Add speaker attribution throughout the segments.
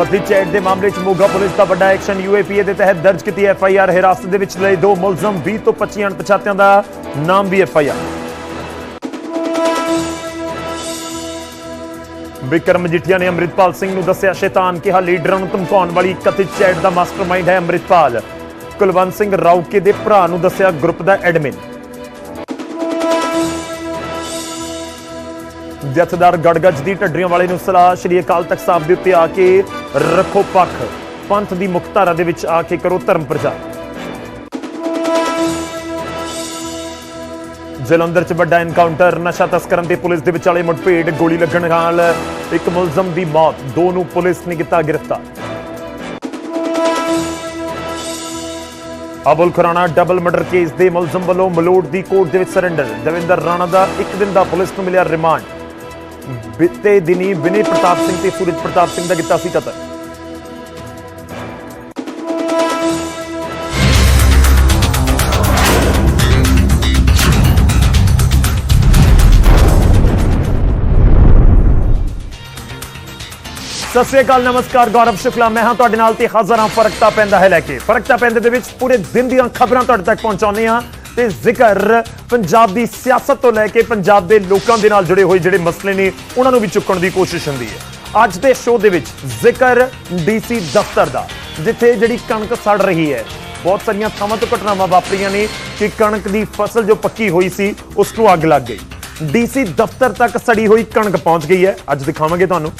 Speaker 1: ਕਥਿਤ ਚੈਟ ਦੇ ਮਾਮਲੇ 'ਚ ਮੋਗਾ ਪੁਲਿਸ ਦਾ ਵੱਡਾ ਐਕਸ਼ਨ ਯੂਏਪੀਏ ਦੇ ਤਹਿਤ ਦਰਜ ਕੀਤੀ ਐਫ ਆਈ ਆਰ ਹਿਰਾਸਤ ਦੇ ਵਿੱਚ ਲਏ ਦੋ ਮੁਲਜ਼ਮ 20 ਤੋਂ 25 ਅਣਪਛਾਤਿਆਂ ਦਾ ਨਾਮ ਵੀ F I R Vikram Majithia ਨੇ ਅੰਮ੍ਰਿਤਪਾਲ ਸਿੰਘ ਨੂੰ ਦੱਸਿਆ, ਸ਼ੈਤਾਨ, ਕਿਹਾ ਲੀਡਰਾਂ ਨੂੰ ਧਮਕਾਉਣ ਵਾਲੀ ਕਥਿਤ ਚੈਟ ਦਾ ਮਾਸਟਰਮਾਈਂਡ ਹੈ ਅੰਮ੍ਰਿਤਪਾਲ। ਕੁਲਵੰਤ ਸਿੰਘ ਰਾਉਕੇ ਦੇ ਭਰਾ ਨੂੰ ਦੱਸਿਆ, ਗਰੁੱਪ ਦਾ ਐਡਮਿਨ। ਜਥੇਦਾਰ ਗੜਗੱਜ ਦੀ ਢੱਡਰੀਆਂ ਵਾਲੇ ਨੂੰ ਸਲਾਹ ਸ਼੍ਰੀ ਅਕਾਲ ਤਖਤ ਸਾਹਿਬ ਦੇ ਉੱਤੇ ਆ ਕੇ ਰੱਖੋ ਪੱਖ। ਪੰਥ ਦੀ ਮੁੱਖ ਧਾਰਾ ਦੇ ਵਿੱਚ ਆ ਕੇ ਕਰੋ ਧਰਮ ਪ੍ਰਚਾਰ। ਜਲੰਧਰ 'ਚ ਵੱਡਾ ਐਨਕਾਊਂਟਰ ਨਸ਼ਾ ਤਸਕਰਾਂ ਤੇ ਪੁਲਿਸ ਦੇ ਵਿਚਾਲੇ ਮੁੱਠਭੇੜ ਗੋਲੀ ਲੱਗਣ ਨਾਲ ਇੱਕ ਮੁਲਜ਼ਮ ਦੀ ਮੌਤ, ਦੋ ਨੂੰ ਪੁਲਿਸ ਨੇ ਕੀਤਾ ਗ੍ਰਿਫਤਾਰ। Abul Khurana double murder case ਦੇ ਮੁਲਜ਼ਮ ਵੱਲੋਂ ਮਲੋਟ ਦੀ ਕੋਰਟ ਦੇ ਵਿੱਚ ਸਰੈਂਡਰ ਦਵਿੰਦਰ ਰਾਣਾ ਦਾ ਇੱਕ ਦਿਨ ਦਾ ਪੁਲਿਸ ਨੂੰ ਮਿਲਿਆ ਰਿਮਾਂਡ ਬੀਤੇ ਦਿਨੀ ਵਿਨੇ ਪ੍ਰਤਾਪ ਸਿੰਘ ਤੇ ਸੂਰਜ ਪ੍ਰਤਾਪ ਸਿੰਘ ਦਾ ਕੀਤਾ ਸੀ ਕਤਲ। ਸਤਿ ਸ੍ਰੀ ਅਕਾਲ, ਨਮਸਕਾਰ, ਗੌਰਵ ਸ਼ੁਕਲਾ। ਮੈਂ ਹਾਂ ਤੁਹਾਡੇ ਨਾਲ ਤੇ ਹਾਜ਼ਰ ਹਾਂ ਫਰਕਤਾ ਪੈਂਦਾ ਹੈ ਲੈ ਕੇ। ਫਰਕਤਾ ਪੈਂਦੇ ਦੇ ਵਿੱਚ ਪੂਰੇ ਦਿਨ ਦੀਆਂ ਖਬਰਾਂ ਤੁਹਾਡੇ ਤੱਕ ਪਹੁੰਚਾਉਂਦੇ ਹਾਂ। ਤੇ ਜ਼ਿਕਰ ਪੰਜਾਬ ਦੀ ਸਿਆਸਤ ਤੋਂ ਲੈ ਕੇ ਪੰਜਾਬ ਦੇ ਲੋਕਾਂ ਦੇ ਨਾਲ ਜੁੜੇ ਹੋਏ ਜਿਹੜੇ ਮਸਲੇ ਨੇ, ਉਹਨਾਂ ਨੂੰ ਵੀ ਚੁੱਕਣ ਦੀ ਕੋਸ਼ਿਸ਼ ਹੁੰਦੀ ਹੈ। ਅੱਜ ਦੇ ਸ਼ੋਅ ਦੇ ਵਿੱਚ ਜ਼ਿਕਰ ਡੀਸੀ ਦਫ਼ਤਰ ਦਾ, ਜਿੱਥੇ ਜਿਹੜੀ ਕਣਕ ਸੜ ਰਹੀ ਹੈ, ਬਹੁਤ ਸਾਰੀਆਂ ਥਾਵਾਂ ਤੋਂ ਘਟਨਾਵਾਂ ਵਾਪਰੀਆਂ ਨੇ ਕਿ ਕਣਕ ਦੀ ਫਸਲ ਜੋ ਪੱਕੀ ਹੋਈ ਸੀ, ਉਸ ਨੂੰ ਅੱਗ ਲੱਗ ਗਈ। ਡੀਸੀ ਦਫ਼ਤਰ ਤੱਕ ਸੜੀ ਹੋਈ ਕਣਕ ਪਹੁੰਚ ਗਈ ਹੈ, ਅੱਜ ਦਿਖਾਵਾਂਗੇ ਤੁਹਾਨੂੰ।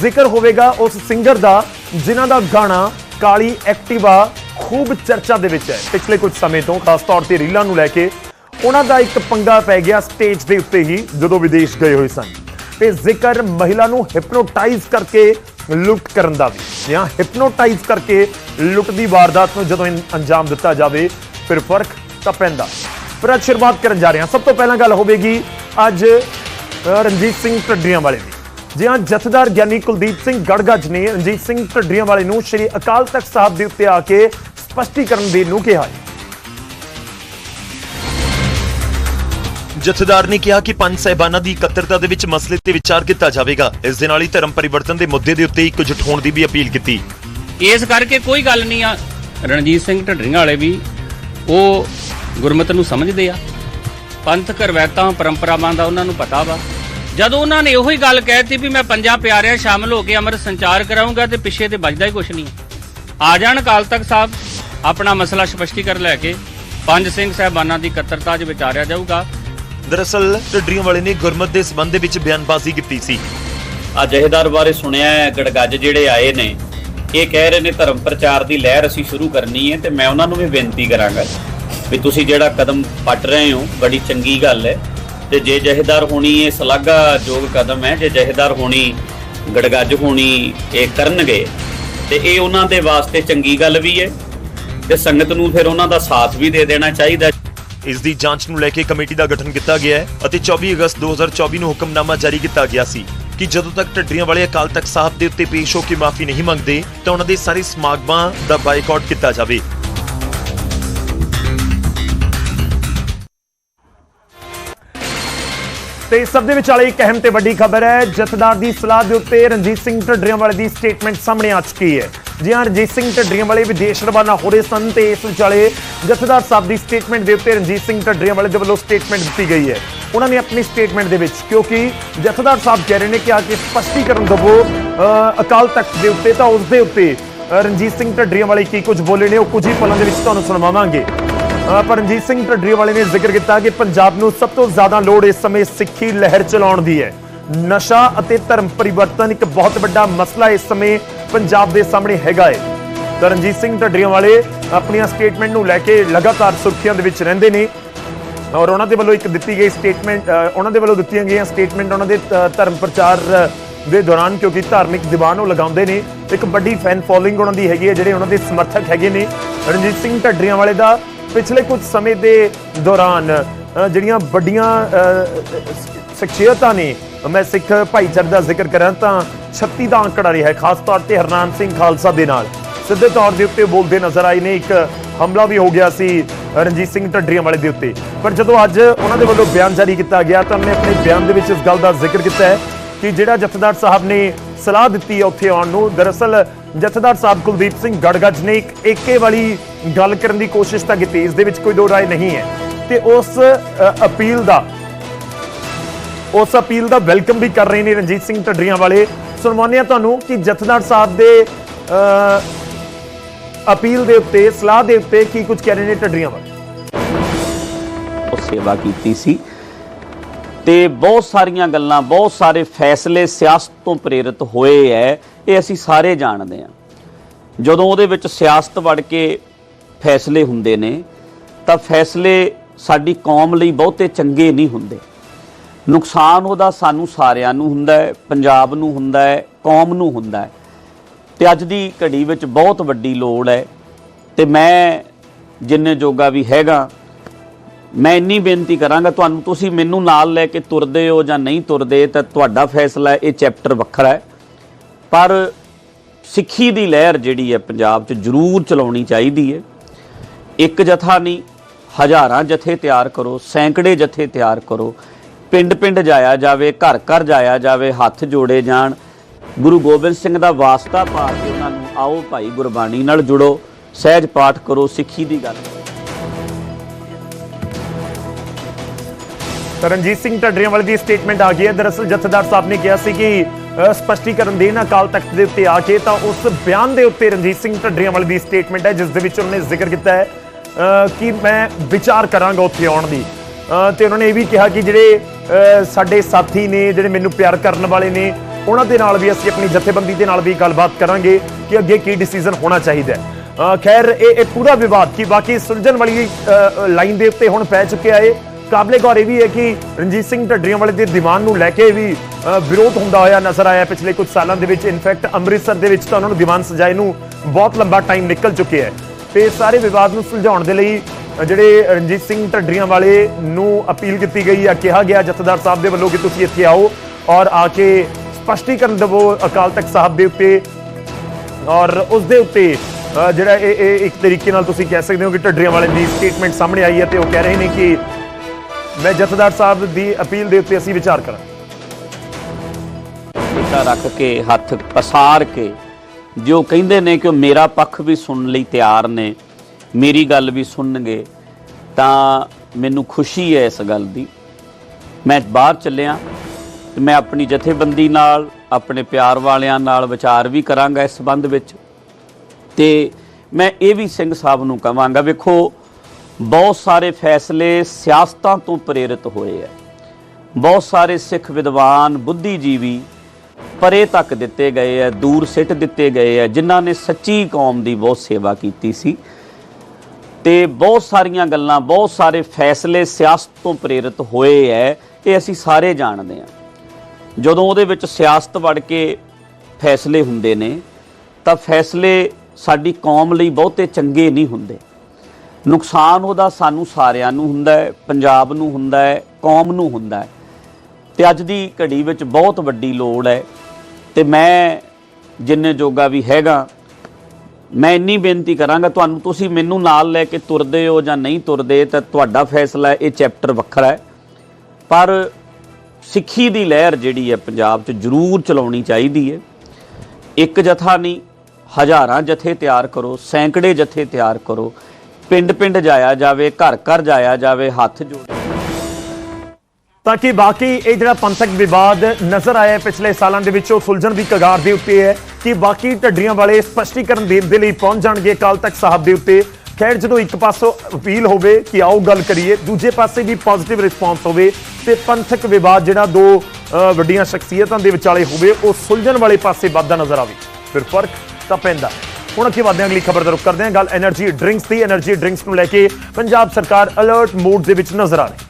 Speaker 1: ਜ਼ਿਕਰ ਹੋਵੇਗਾ ਉਸ ਸਿੰਗਰ ਦਾ, ਜਿਨ੍ਹਾਂ ਦਾ ਗਾਣਾ ਕਾਲੀ ਐਕਟਿਵਾ ਖੂਬ ਚਰਚਾ ਦੇ ਵਿੱਚ ਹੈ। ਪਿਛਲੇ ਕੁਝ ਸਮੇਂ ਤੋਂ, ਖਾਸ ਤੌਰ ਤੇ ਰੀਲਾਂ ਨੂੰ ਲੈ ਕੇ, ਉਹਨਾਂ ਦਾ ਇੱਕ ਪੰਗਾ ਪੈ ਗਿਆ ਸਟੇਜ ਦੇ ਉੱਤੇ ਹੀ, ਜਦੋਂ ਵਿਦੇਸ਼ ਗਏ ਹੋਏ ਸਨ। ਤੇ ਜ਼ਿਕਰ ਮਹਿਲਾ ਨੂੰ ਹਿਪਨੋਟਾਈਜ਼ ਕਰਕੇ ਲੁੱਟ ਕਰਨ ਦਾ ਵੀ। ਜਾਂ ਹਿਪਨੋਟਾਈਜ਼ ਕਰਕੇ ਲੁੱਟ ਦੀ ਵਾਰਦਾਤ ਨੂੰ ਜਦੋਂ ਇਨ- ਅੰਜਾਮ ਦਿੱਤਾ ਜਾਵੇ, ਫਿਰ ਫ਼ਰਕ ਤਾਂ ਪੈਂਦਾ। ਪਰ ਅੱਜ ਸ਼ੁਰੂਆਤ ਕਰਨ ਜਾ ਰਹੇ ਹਾਂ। ਸਭ ਤੋਂ ਪਹਿਲਾਂ ਗੱਲ ਹੋਵੇਗੀ ਅੱਜ ਰਣਜੀਤ ਸਿੰਘ ਢੱਡੀਆਂ ਵਾਲੇ ਦੀ। ਜੀ ਹਾਂ ਜਥੇਦਾਰ ਗਿਆਨੀ ਕੁਲਦੀਪ ਸਿੰਘ ਗੜਗੱਜ ਨੇ ਰਣਜੀਤ ਸਿੰਘ ਢੱਡਰੀਆਂ ਵਾਲੇ ਨੂੰ ਸ਼੍ਰੀ ਅਕਾਲ ਤਖਤ ਸਾਹਿਬ ਦੇ ਉੱਤੇ ਆ ਕੇ ਸਪਸ਼ਟੀਕਰਨ ਦੇਣ ਨੂੰ ਕਿਹਾ ਹੈ।
Speaker 2: ਜਥੇਦਾਰ ਨੇ ਕਿਹਾ ਕਿ ਪੰਜ ਸਹਿਬਾਨਾਂ ਦੀ ਇਕੱਤਰਤਾ ਦੇ ਵਿੱਚ ਮਸਲੇ ਤੇ ਵਿਚਾਰ ਕੀਤਾ ਜਾਵੇਗਾ। ਇਸ ਦੇ ਨਾਲ ਹੀ ਧਰਮ ਪਰਿਵਰਤਨ ਦੇ ਮੁੱਦੇ ਦੇ ਉੱਤੇ ਇਕਜੁੱਟ ਹੋਣ ਦੀ ਵੀ ਅਪੀਲ ਕੀਤੀ।
Speaker 3: ਇਸ ਕਰਕੇ ਕੋਈ ਗੱਲ ਨਹੀਂ ਆ। ਰਣਜੀਤ ਸਿੰਘ ਢੱਡਰੀਆਂ ਵਾਲੇ ਵੀ ਉਹ ਗੁਰਮਤ ਨੂੰ ਸਮਝਦੇ ਆ। ਪੰਥਕ ਰਵਾਇਤਾਂ ਪਰੰਪਰਾਵਾਂ ਦਾ ਉਹਨਾਂ ਨੂੰ ਪਤਾ ਵਾ। ਜਦੋਂ ਉਹਨਾਂ ਨੇ ਉਹੀ ਗੱਲ ਕਹਿਤੀ ਵੀ ਮੈਂ ਪੰਜਾਂ ਪਿਆਰਿਆਂ ਸ਼ਾਮਲ ਹੋ ਕੇ ਅੰਮ੍ਰਿਤ ਸੰਚਾਰ ਕਰਾਉਂਗਾ ਤੇ ਪਿੱਛੇ ਤੇ ਵੱਜਦਾ ਹੀ ਕੁਛ ਨਹੀਂ। ਆ ਜਾਣ ਅਕਾਲ ਤਖਤ ਸਾਹਿਬ। ਆਪਣਾ ਮਸਲਾ ਸਪਸ਼ਟੀਕਰਨ ਲੈ ਕੇ ਪੰਜ ਸਿੰਘ ਸਾਹਿਬਾਨਾਂ ਦੀ ਇਕੱਤਰਤਾ 'ਚ ਵਿਚਾਰਿਆ ਜਾਊਗਾ।
Speaker 2: ਦਰਅਸਲ ਢੱਡਰੀਆਂ ਵਾਲੇ ਨੇ ਗੁਰਮਤ ਦੇ ਸਬੰਧ ਦੇ ਵਿੱਚ ਬਿਆਨਬਾਜ਼ੀ ਕੀਤੀ ਸੀ।
Speaker 4: ਆ ਜਹੇਦਾਰ ਬਾਰੇ ਸੁਣਿਆ ਹੈ ਗੜਗੱਜ ਜਿਹੜੇ ਆਏ ਨੇ ਇਹ ਕਹਿ ਰਹੇ ਨੇ ਧਰਮ ਪ੍ਰਚਾਰ ਦੀ ਲਹਿਰ ਅਸੀਂ ਸ਼ੁਰੂ ਕਰਨੀ ਹੈ ਤੇ ਮੈਂ ਉਹਨਾਂ ਨੂੰ ਵੀ ਬੇਨਤੀ ਕਰਾਂਗਾ ਵੀ ਤੁਸੀਂ ਜਿਹੜਾ ਕਦਮ ਪੱਟ ਰਹੇ ਹੋ ਬੜੀ ਚੰਗੀ ਗੱਲ ਹੈ। ਤੇ ਜੇ ਜਹੇਦਾਰ ਹੋਣੀ ਇਹ ਸ਼ਲਾਘਾਯੋਗ ਕਦਮ ਹੈ। ਜੇ ਜਹੇਦਾਰ ਹੋਣੀ ਗੜਗੱਜ ਹੋਣੀ ਇਹ ਕਰਨਗੇ। ਤੇ ਇਹ ਉਹਨਾਂ ਦੇ ਵਾਸਤੇ ਚੰਗੀ ਗੱਲ ਵੀ ਹੈ। ਤੇ ਸੰਗਤ ਨੂੰ ਫਿਰ ਉਹਨਾਂ ਦਾ ਸਾਥ ਵੀ ਦੇ ਦੇਣਾ ਚਾਹੀਦਾ
Speaker 2: ਇਸ ਦੀ ਜਾਂਚ ਨੂੰ ਲੈ ਕੇ ਕਮੇਟੀ ਦਾ ਗਠਨ ਕੀਤਾ ਗਿਆ ਹੈ ਅਤੇ 24 ਅਗਸਤ 2024 ਨੂੰ ਹੁਕਮਨਾਮਾ ਜਾਰੀ ਕੀਤਾ ਗਿਆ ਸੀ ਕਿ ਜਦੋਂ ਤੱਕ ਢੱਡਰੀਆਂ ਵਾਲੇ ਅਕਾਲ ਤਖਤ ਸਾਹਿਬ ਦੇ ਉੱਤੇ ਪੇਸ਼ ਹੋ ਕੇ ਮਾਫੀ ਨਹੀਂ ਮੰਗਦੇ ਤਾਂ ਉਹਨਾਂ ਦੇ ਸਾਰੇ ਸਮਾਗਮਾਂ ਦਾ ਬਾਈਕਾਟ ਕੀਤਾ ਜਾਵੇ।
Speaker 1: ਤੇ ਇਸ ਸਭ ਦੇ ਵਿਚਾਲੇ ਇੱਕ ਅਹਿਮ ਤੇ ਵੱਡੀ ਖਬਰ ਹੈ ਜਥੇਦਾਰ ਦੀ ਸਲਾਹ ਦੇ ਉੱਤੇ ਰਣਜੀਤ ਸਿੰਘ ਢੱਡਰੀਆਂ ਵਾਲੇ ਦੀ ਸਟੇਟਮੈਂਟ ਸਾਹਮਣੇ ਆ ਚੁੱਕੀ ਹੈ। ਜੀ ਹਾਂ ਰਣਜੀਤ ਸਿੰਘ ਢੱਡਰੀਆਂ ਵਾਲੇ ਵਿਦੇਸ਼ ਰਵਾਨਾ ਹੋ ਰਹੇ ਸਨ ਤੇ ਇਸ ਵਿਚਾਲੇ ਜਥੇਦਾਰ ਸਾਹਿਬ ਦੀ ਸਟੇਟਮੈਂਟ ਦੇ ਉੱਤੇ ਰਣਜੀਤ ਸਿੰਘ ਢੱਡਰੀਆਂ ਵਾਲੇ ਦੇ ਵੱਲੋਂ ਸਟੇਟਮੈਂਟ ਦਿੱਤੀ ਗਈ ਹੈ। ਉਹਨਾਂ ਨੇ ਆਪਣੀ ਸਟੇਟਮੈਂਟ ਦੇ ਵਿੱਚ ਕਿਉਂਕਿ ਜਥੇਦਾਰ ਸਾਹਿਬ ਕਹਿ ਰਹੇ ਨੇ ਕਿ ਆ ਕੇ ਸਪਸ਼ਟੀਕਰਨ ਦਵੋ ਅਕਾਲ ਤਖਤ ਦੇ ਉੱਤੇ ਤਾਂ ਉਸ ਦੇ ਉੱਤੇ ਰਣਜੀਤ ਸਿੰਘ ਢੱਡਰੀਆਂ ਵਾਲੇ ਕੀ ਕੁਝ ਬੋਲੇ ਨੇ ਉਹ ਕੁਝ ਹੀ ਪਲਾਂ ਦੇ ਵਿੱਚ ਤੁਹਾਨੂੰ ਸੁਣਾਵਾਂਗੇ ਅ, ਪਰ ਰਣਜੀਤ ਸਿੰਘ ਢੱਡਰੀ ਵਾਲੇ ਨੇ ਜ਼ਿਕਰ ਕੀਤਾ ਕਿ ਪੰਜਾਬ ਨੂੰ ਸਭ ਤੋਂ ਜ਼ਿਆਦਾ ਲੋੜ ਇਸ ਸਮੇਂ ਸਿੱਖੀ ਲਹਿਰ ਚਲਾਉਣ ਦੀ ਹੈ। ਨਸ਼ਾ ਅਤੇ ਧਰਮ ਪਰਿਵਰਤਨ ਇੱਕ ਬਹੁਤ ਵੱਡਾ ਮਸਲਾ ਇਸ ਸਮੇਂ ਪੰਜਾਬ ਦੇ ਸਾਹਮਣੇ ਹੈਗਾ ਹੈ ਤਾਂ ਰਣਜੀਤ ਸਿੰਘ ਢੱਡਰੀਆਂ ਵਾਲੇ ਆਪਣੀਆਂ ਸਟੇਟਮੈਂਟ ਨੂੰ ਲੈ ਕੇ ਲਗਾਤਾਰ ਸੁਰਖੀਆਂ ਦੇ ਵਿੱਚ ਰਹਿੰਦੇ ਨੇ। ਔਰ ਉਹਨਾਂ ਦੇ ਵੱਲੋਂ ਇੱਕ ਦਿੱਤੀ ਗਈ ਸਟੇਟਮੈਂਟ ਉਹਨਾਂ ਦੇ ਵੱਲੋਂ ਦਿੱਤੀਆਂ ਗਈਆਂ ਸਟੇਟਮੈਂਟ ਉਹਨਾਂ ਦੇ ਧਰਮ ਪ੍ਰਚਾਰ ਦੇ ਦੌਰਾਨ ਕਿਉਂਕਿ ਧਾਰਮਿਕ ਦੀਵਾਨ ਉਹ ਲਗਾਉਂਦੇ ਨੇ। ਇੱਕ ਵੱਡੀ ਫੈਨ ਫੋਲੋਇੰਗ ਉਹਨਾਂ ਦੀ ਹੈਗੀ ਹੈ, ਜਿਹੜੇ ਉਹਨਾਂ ਦੇ ਸਮਰਥਕ ਹੈਗੇ ਨੇ। ਰਣਜੀਤ ਸਿੰਘ ਢੱਡਰੀਆਂ ਵਾਲੇ ਦਾ ਪਿਛਲੇ ਕੁਝ ਸਮੇਂ ਦੇ ਦੌਰਾਨ ਜਿਹੜੀਆਂ ਵੱਡੀਆਂ ਸ਼ਖਸੀਅਤਾਂ ਨੇ, ਮੈਂ ਸਿੱਖ ਭਾਈਚਾਰੇ ਦਾ ਜ਼ਿਕਰ ਕਰਾਂ ਤਾਂ 36 ਦਾ ਅੰਕੜਾ ਰਿਹਾ ਹੈ, ਖਾਸ ਤੌਰ ਤੇ ਹਰਨਾਮ ਸਿੰਘ ਖਾਲਸਾ ਦੇ ਨਾਲ। ਸਿੱਧੇ ਤੌਰ ਦੇ ਉੱਤੇ ਬੋਲਦੇ ਨਜ਼ਰ ਆਏ ਨੇ, ਇੱਕ ਹਮਲਾ ਵੀ ਹੋ ਗਿਆ ਸੀ ਰਣਜੀਤ ਸਿੰਘ ਢੱਡਰੀਆਂ ਵਾਲੇ ਦੇ ਉੱਤੇ। ਪਰ ਜਦੋਂ ਅੱਜ ਉਹਨਾਂ ਦੇ ਵੱਲੋਂ ਬਿਆਨ ਜਾਰੀ ਕੀਤਾ ਗਿਆ, ਤਾਂ ਉਹਨੇ ਆਪਣੇ ਬਿਆਨ ਦੇ ਵਿੱਚ ਇਸ ਗੱਲ ਦਾ ਜ਼ਿਕਰ ਕੀਤਾ ਹੈ ਕਿ ਜਿਹੜਾ ਜਥੇਦਾਰ ਸਾਹਿਬ ਨੇ ਸਲਾਹ ਦਿੱਤੀ ਹੈ ਉੱਥੇ ਆਉਣ ਨੂੰ, ਦਰਅਸਲ ਜਥੇਦਾਰ ਸਾਹਿਬ ਕੁਲਦੀਪ ਸਿੰਘ ਗੜਗੱਜ ਨੇ ਇੱਕ ਏਕੇ ਵਾਲੀ ਗੱਲ ਕਰਨ ਦੀ ਕੋਸ਼ਿਸ਼ ਤਾਂ ਕੀਤੀ, ਇਸ ਦੇ ਵਿੱਚ ਕੋਈ ਦੋ ਰਾਏ ਨਹੀਂ ਹੈ। ਤੇ ਉਸ ਅਪੀਲ ਦਾ, ਉਸ ਅਪੀਲ ਦਾ ਵੈਲਕਮ ਵੀ ਕਰ ਰਹੇ ਨੇ ਰਣਜੀਤ ਸਿੰਘ ਢੱਡਰੀਆਂ ਵਾਲੇ। ਸੁਣਵਾਉਂਦੇ ਹਾਂ ਤੁਹਾਨੂੰ ਕਿ ਜਥੇਦਾਰ ਸਾਹਿਬ ਦੇ ਅਪੀਲ ਦੇ ਉੱਤੇ, ਸਲਾਹ ਦੇ ਉੱਤੇ ਕੀ ਕੁਝ ਕਹਿ ਰਹੇ ਨੇ ਢੱਡਰੀਆਂ ਵਾਲੇ?
Speaker 4: ਉਹ ਸੇਵਾ ਕੀਤੀ ਸੀ ਤੇ ਬਹੁਤ ਸਾਰੀਆਂ ਗੱਲਾਂ, ਬਹੁਤ ਸਾਰੇ ਫੈਸਲੇ ਸਿਆਸਤ ਤੋਂ ਪ੍ਰੇਰਿਤ ਹੋਏ ਐ, ਇਹ ਅਸੀਂ ਸਾਰੇ ਜਾਣਦੇ ਹਾਂ। ਜਦੋਂ ਉਹਦੇ ਵਿੱਚ ਸਿਆਸਤ ਵੜ ਕੇ ਫੈਸਲੇ ਹੁੰਦੇ ਨੇ, ਤਾਂ ਫੈਸਲੇ ਸਾਡੀ ਕੌਮ ਲਈ ਬਹੁਤੇ ਚੰਗੇ ਨਹੀਂ ਹੁੰਦੇ। ਨੁਕਸਾਨ ਉਹਦਾ ਸਾਨੂੰ ਸਾਰਿਆਂ ਨੂੰ ਹੁੰਦਾ ਹੈ, ਪੰਜਾਬ ਨੂੰ ਹੁੰਦਾ ਹੈ, ਕੌਮ ਨੂੰ ਹੁੰਦਾ ਹੈ। ਤੇ ਅੱਜ ਦੀ ਘੜੀ ਵਿੱਚ ਬਹੁਤ ਵੱਡੀ ਲੋੜ ਹੈ ਤੇ ਮੈਂ ਜਿੰਨੇ ਜੋਗਾ ਵੀ ਹੈਗਾ, ਮੈਂ ਇੰਨੀ ਬੇਨਤੀ ਕਰਾਂਗਾ, ਤੁਹਾਨੂੰ ਤੁਸੀਂ ਮੈਨੂੰ ਨਾਲ ਲੈ ਕੇ ਤੁਰਦੇ ਹੋ ਜਾਂ ਨਹੀਂ ਤੁਰਦੇ, ਤਾਂ ਤੁਹਾਡਾ ਫੈਸਲਾ ਹੈ ਇਹ ਚੈਪਟਰ ਵੱਖਰਾ ਹੈ। ਪਰ ਸਿੱਖੀ ਦੀ ਲਹਿਰ ਜਿਹੜੀ ਹੈ ਪੰਜਾਬ 'ਚ ਜ਼ਰੂਰ ਚਲਾਉਣੀ ਚਾਹੀਦੀ ਹੈ। ਇੱਕ ਜਥਾ ਨਹੀਂ, ਹਜ਼ਾਰਾਂ ਜਥੇ ਤਿਆਰ ਕਰੋ, ਸੈਂਕੜੇ ਜਥੇ ਤਿਆਰ ਕਰੋ ਪਿੰਡ ਪਿੰਡ ਜਾਇਆ ਜਾਵੇ ਘਰ ਘਰ ਜਾਇਆ ਜਾਵੇ ਹੱਥ ਜੋੜੇ ਜਾਣ। ਗੁਰੂ ਗੋਬਿੰਦ ਸਿੰਘ ਦਾ ਵਾਸਤਾ ਪਾ ਕੇ ਉਹਨਾਂ ਨੂੰ ਆਓ ਭਾਈ ਗੁਰਬਾਣੀ ਨਾਲ ਜੁੜੋ ਸਹਿਜ ਪਾਠ ਕਰੋ ਸਿੱਖੀ ਦੀ ਗੱਲ ਕਰੋ।
Speaker 1: ਰਣਜੀਤ ਸਿੰਘ ਢੱਡਰੀਆਂਵਾਲੇ ਦੀ ਸਟੇਟਮੈਂਟ ਆ ਗਈ ਹੈ। ਦਰਅਸਲ ਜਥੇਦਾਰ ਸਾਹਿਬ ਨੇ ਕਿਹਾ ਸੀ ਕਿ ਅ, ਸਪਸ਼ਟੀਕਰਨ ਦੇਣ ਅਕਾਲ ਤਖਤ ਦੇ ਉੱਤੇ ਆ ਕੇ ਤਾਂ ਉਸ ਬਿਆਨ ਦੇ ਉੱਤੇ ਰਣਜੀਤ ਸਿੰਘ ਢੱਡਰੀਆਂਵਾਲੇ ਦੀ ਸਟੇਟਮੈਂਟ ਹੈ ਜਿਸ ਦੇ ਵਿੱਚ ਉਹਨਾਂ ਨੇ ਜ਼ਿਕਰ ਕੀਤਾ ਹੈ ਕਿ ਮੈਂ ਵਿਚਾਰ ਕਰਾਂਗਾ ਉੱਥੇ ਆਉਣ ਦੀ। ਅ, ਤੇ ਉਹਨਾਂ ਨੇ ਇਹ ਵੀ ਕਿਹਾ ਕਿ ਜਿਹੜੇ ਸਾਡੇ ਸਾਥੀ ਨੇ, ਜਿਹੜੇ ਮੈਨੂੰ ਪਿਆਰ ਕਰਨ ਵਾਲੇ ਨੇ, ਉਹਨਾਂ ਦੇ ਨਾਲ ਵੀ ਅਸੀਂ ਆਪਣੀ ਜਥੇਬੰਦੀ ਦੇ ਨਾਲ ਵੀ ਗੱਲਬਾਤ ਕਰਾਂਗੇ ਕਿ ਅੱਗੇ ਕੀ ਡਿਸੀਜਨ ਹੋਣਾ ਚਾਹੀਦਾ ਹੈ। ਖੈਰ, ਇਹ ਇਹ ਪੂਰਾ ਵਿਵਾਦ ਕਿ ਬਾਕੀ ਸੁਲਝਣ ਵਾਲੀ ਲਾਈਨ ਦੇ ਉੱਤੇ ਹੁਣ ਪੈ ਚੁੱਕਿਆ ਹੈ ਕਾਬਲੇ ਗੌਰ ਇਹ ਵੀ ਹੈ ਕਿ ਰਣਜੀਤ ਸਿੰਘ ਢੱਡਰੀਆਂ ਵਾਲੇ ਦੇ ਦੀਵਾਨ ਨੂੰ ਲੈ ਕੇ ਵੀ ਵਿਰੋਧ ਹੁੰਦਾ ਹੋਇਆ ਨਜ਼ਰ ਆਇਆ ਪਿਛਲੇ ਕੁਝ ਸਾਲਾਂ ਦੇ ਵਿੱਚ। ਇਨਫੈਕਟ ਅੰਮ੍ਰਿਤਸਰ ਦੇ ਵਿੱਚ ਤਾਂ ਉਹਨਾਂ ਨੂੰ ਦੀਵਾਨ ਸਜਾਏ ਨੂੰ ਬਹੁਤ ਲੰਬਾ ਟਾਈਮ ਨਿਕਲ ਚੁੱਕਿਆ ਹੈ। ਤੇ ਇਸ ਸਾਰੇ ਵਿਵਾਦ ਨੂੰ ਸੁਲਝਾਉਣ ਦੇ ਲਈ ਜਿਹੜੇ ਰਣਜੀਤ ਸਿੰਘ ਢੱਡਰੀਆਂ ਵਾਲੇ ਨੂੰ ਅਪੀਲ ਕੀਤੀ ਗਈ ਆ, ਕਿਹਾ ਗਿਆ ਜਥੇਦਾਰ ਸਾਹਿਬ ਦੇ ਵੱਲੋਂ ਕਿ ਤੁਸੀਂ ਇੱਥੇ ਆਓ ਔਰ ਆ ਕੇ ਸਪਸ਼ਟੀਕਰਨ ਦੇਵੋ ਅਕਾਲ ਤਖਤ ਸਾਹਿਬ ਦੇ ਉੱਤੇ ਔਰ ਉਸ ਦੇ ਉੱਤੇ ਜਿਹੜਾ ਇਹ ਇੱਕ ਤਰੀਕੇ ਨਾਲ ਤੁਸੀਂ ਕਹਿ ਸਕਦੇ ਹੋ ਕਿ ਢੱਡਰੀਆਂ ਵਾਲੇ ਦੀ ਸਟੇਟਮੈਂਟ ਸਾਹਮਣੇ ਆਈ ਹੈ ਤੇ ਉਹ ਕਹਿ ਰਹੇ ਨੇ ਕਿ ਮੈਂ ਜਥੇਦਾਰ ਸਾਹਿਬ ਦੀ ਅਪੀਲ ਦੇ ਉੱਤੇ ਅਸੀਂ ਵਿਚਾਰ ਕਰਾਂ
Speaker 4: ਇੱਦਾਂ ਰੱਖ ਕੇ, ਹੱਥ ਪਸਾਰ ਕੇ, ਜੋ ਕਹਿੰਦੇ ਨੇ ਕਿ ਮੇਰਾ ਪੱਖ ਵੀ ਸੁਣਨ ਲਈ ਤਿਆਰ ਨੇ ਮੇਰੀ ਗੱਲ ਵੀ ਸੁਣਨਗੇ, ਤਾਂ ਮੈਨੂੰ ਖੁਸ਼ੀ ਹੈ ਇਸ ਗੱਲ ਦੀ। ਮੈਂ ਬਾਹਰ ਚੱਲਿਆ, ਤੇ ਮੈਂ ਆਪਣੀ ਜਥੇਬੰਦੀ ਨਾਲ, ਆਪਣੇ ਪਿਆਰ ਵਾਲਿਆਂ ਨਾਲ ਵਿਚਾਰ ਵੀ ਕਰਾਂਗਾ ਇਸ ਸੰਬੰਧ ਵਿੱਚ। ਤੇ ਮੈਂ ਇਹ ਵੀ ਸਿੰਘ ਸਾਹਿਬ ਨੂੰ ਕਹਾਂਗਾ, ਵੇਖੋ, ਬਹੁਤ ਸਾਰੇ ਫੈਸਲੇ ਸਿਆਸਤਾਂ ਤੋਂ ਪ੍ਰੇਰਿਤ ਹੋਏ ਹੈ। ਬਹੁਤ ਸਾਰੇ ਸਿੱਖ ਵਿਦਵਾਨ, ਬੁੱਧੀਜੀਵੀ ਪਰੇ ਤੱਕ ਦਿੱਤੇ ਗਏ ਹੈ, ਦੂਰ ਸਿੱਟ ਦਿੱਤੇ ਗਏ ਹੈ, ਜਿਨ੍ਹਾਂ ਨੇ ਸੱਚੀ ਕੌਮ ਦੀ ਬਹੁਤ ਸੇਵਾ ਕੀਤੀ ਸੀ। ਤੇ ਬਹੁਤ ਸਾਰੀਆਂ ਗੱਲਾਂ, ਬਹੁਤ ਸਾਰੇ ਫੈਸਲੇ ਸਿਆਸਤ ਤੋਂ ਪ੍ਰੇਰਿਤ ਹੋਏ ਹੈ ਇਹ ਅਸੀਂ ਸਾਰੇ ਜਾਣਦੇ ਹਾਂ। ਜਦੋਂ ਉਹਦੇ ਵਿੱਚ ਸਿਆਸਤ ਵੜ ਕੇ ਫੈਸਲੇ ਹੁੰਦੇ ਨੇ, ਤਾਂ ਫੈਸਲੇ ਸਾਡੀ ਕੌਮ ਲਈ ਬਹੁਤੇ ਚੰਗੇ ਨਹੀਂ ਹੁੰਦੇ। ਨੁਕਸਾਨ ਉਹਦਾ ਸਾਨੂੰ ਸਾਰਿਆਂ ਨੂੰ ਹੁੰਦਾ ਹੈ ਪੰਜਾਬ ਨੂੰ ਹੁੰਦਾ ਹੈ ਕੌਮ ਨੂੰ ਹੁੰਦਾ ਹੈ ਤੇ ਅੱਜ ਦੀ ਘੜੀ ਵਿੱਚ ਬਹੁਤ ਵੱਡੀ ਲੋੜ ਹੈ ਤੇ ਮੈਂ ਜਿੰਨੇ ਜੋਗਾ ਵੀ ਹੈਗਾ ਮੈਂ ਇੰਨੀ ਬੇਨਤੀ ਕਰਾਂਗਾ, ਤੁਹਾਨੂੰ ਤੁਸੀਂ ਮੈਨੂੰ ਨਾਲ ਲੈ ਕੇ ਤੁਰਦੇ ਹੋ ਜਾਂ ਨਹੀਂ ਤੁਰਦੇ, ਤਾਂ ਤੁਹਾਡਾ ਫੈਸਲਾ ਇਹ ਚੈਪਟਰ ਵੱਖਰਾ ਹੈ। ਪਰ ਸਿੱਖੀ ਦੀ ਲਹਿਰ ਜਿਹੜੀ ਹੈ ਪੰਜਾਬ 'ਚ ਜ਼ਰੂਰ ਚਲਾਉਣੀ ਚਾਹੀਦੀ ਹੈ। ਇੱਕ ਜਥਾ ਨਹੀਂ, ਹਜ਼ਾਰਾਂ ਜਥੇ ਤਿਆਰ ਕਰੋ, ਸੈਂਕੜੇ ਜਥੇ ਤਿਆਰ ਕਰੋ। ਪਿੰਡ ਪਿੰਡ ਜਾਇਆ ਜਾਵੇ ਘਰ ਘਰ ਜਾਇਆ ਜਾਵੇ, ਹੱਥ ਜੋੜੇ
Speaker 1: ਤਾਂ ਕਿ ਬਾਕੀ ਇਹ ਜਿਹੜਾ ਪੰਥਕ ਵਿਵਾਦ ਨਜ਼ਰ ਆਇਆ ਪਿਛਲੇ ਸਾਲਾਂ ਦੇ ਵਿੱਚ, ਉਹ ਸੁਲਝਣ ਦੀ ਕਗਾਰ ਦੇ ਉੱਤੇ ਹੈ ਕਿ ਬਾਕੀ ਢੱਡੀਆਂ ਵਾਲੇ ਸਪਸ਼ਟੀਕਰਨ ਦੇਣ ਦੇ ਲਈ ਪਹੁੰਚ ਜਾਣਗੇ ਕਾਲ ਤੱਕ ਸਾਹਿਬ ਦੇ ਉੱਤੇ। ਖੈਰ, ਜਦੋਂ ਇੱਕ ਪਾਸੋਂ ਅਪੀਲ ਹੋਵੇ ਕਿ ਆਓ ਗੱਲ ਕਰੀਏ, ਦੂਜੇ ਪਾਸੇ ਵੀ ਪੋਜ਼ਿਟਿਵ ਰਿਸਪੌਂਸ ਹੋਵੇ ਤੇ ਪੰਥਕ ਵਿਵਾਦ ਜਿਹੜਾ ਦੋ ਵੱਡੀਆਂ ਸ਼ਖਸੀਅਤਾਂ ਦੇ ਵਿਚਾਲੇ ਹੋਵੇ, ਉਹ ਸੁਲਝਣ ਵਾਲੇ ਪਾਸੇ ਵੱਧਦਾ ਨਜ਼ਰ ਆਵੇ। ਫਿਰ ਫ਼ਰਕ ਤਾਂ ਪੈਂਦਾ। ਹੁਣ ਅੱਗੇ ਵਧਦੇ ਹਾਂ, ਅਗਲੀ ਖਬਰ ਦਾ ਰੁਕ ਕਰਦੇ ਹਾਂ। ਗੱਲ એનર્ਜੀ ਡਰਿੰਕਸ ਦੀ એનર્ਜੀ ਡਰਿੰਕਸ ਨੂੰ ਲੈ ਕੇ ਪੰਜਾਬ ਸਰਕਾਰ ਅਲਰਟ ਮੋਡ ਦੇ ਵਿੱਚ ਨਜ਼ਰ ਆ ਰਹੀ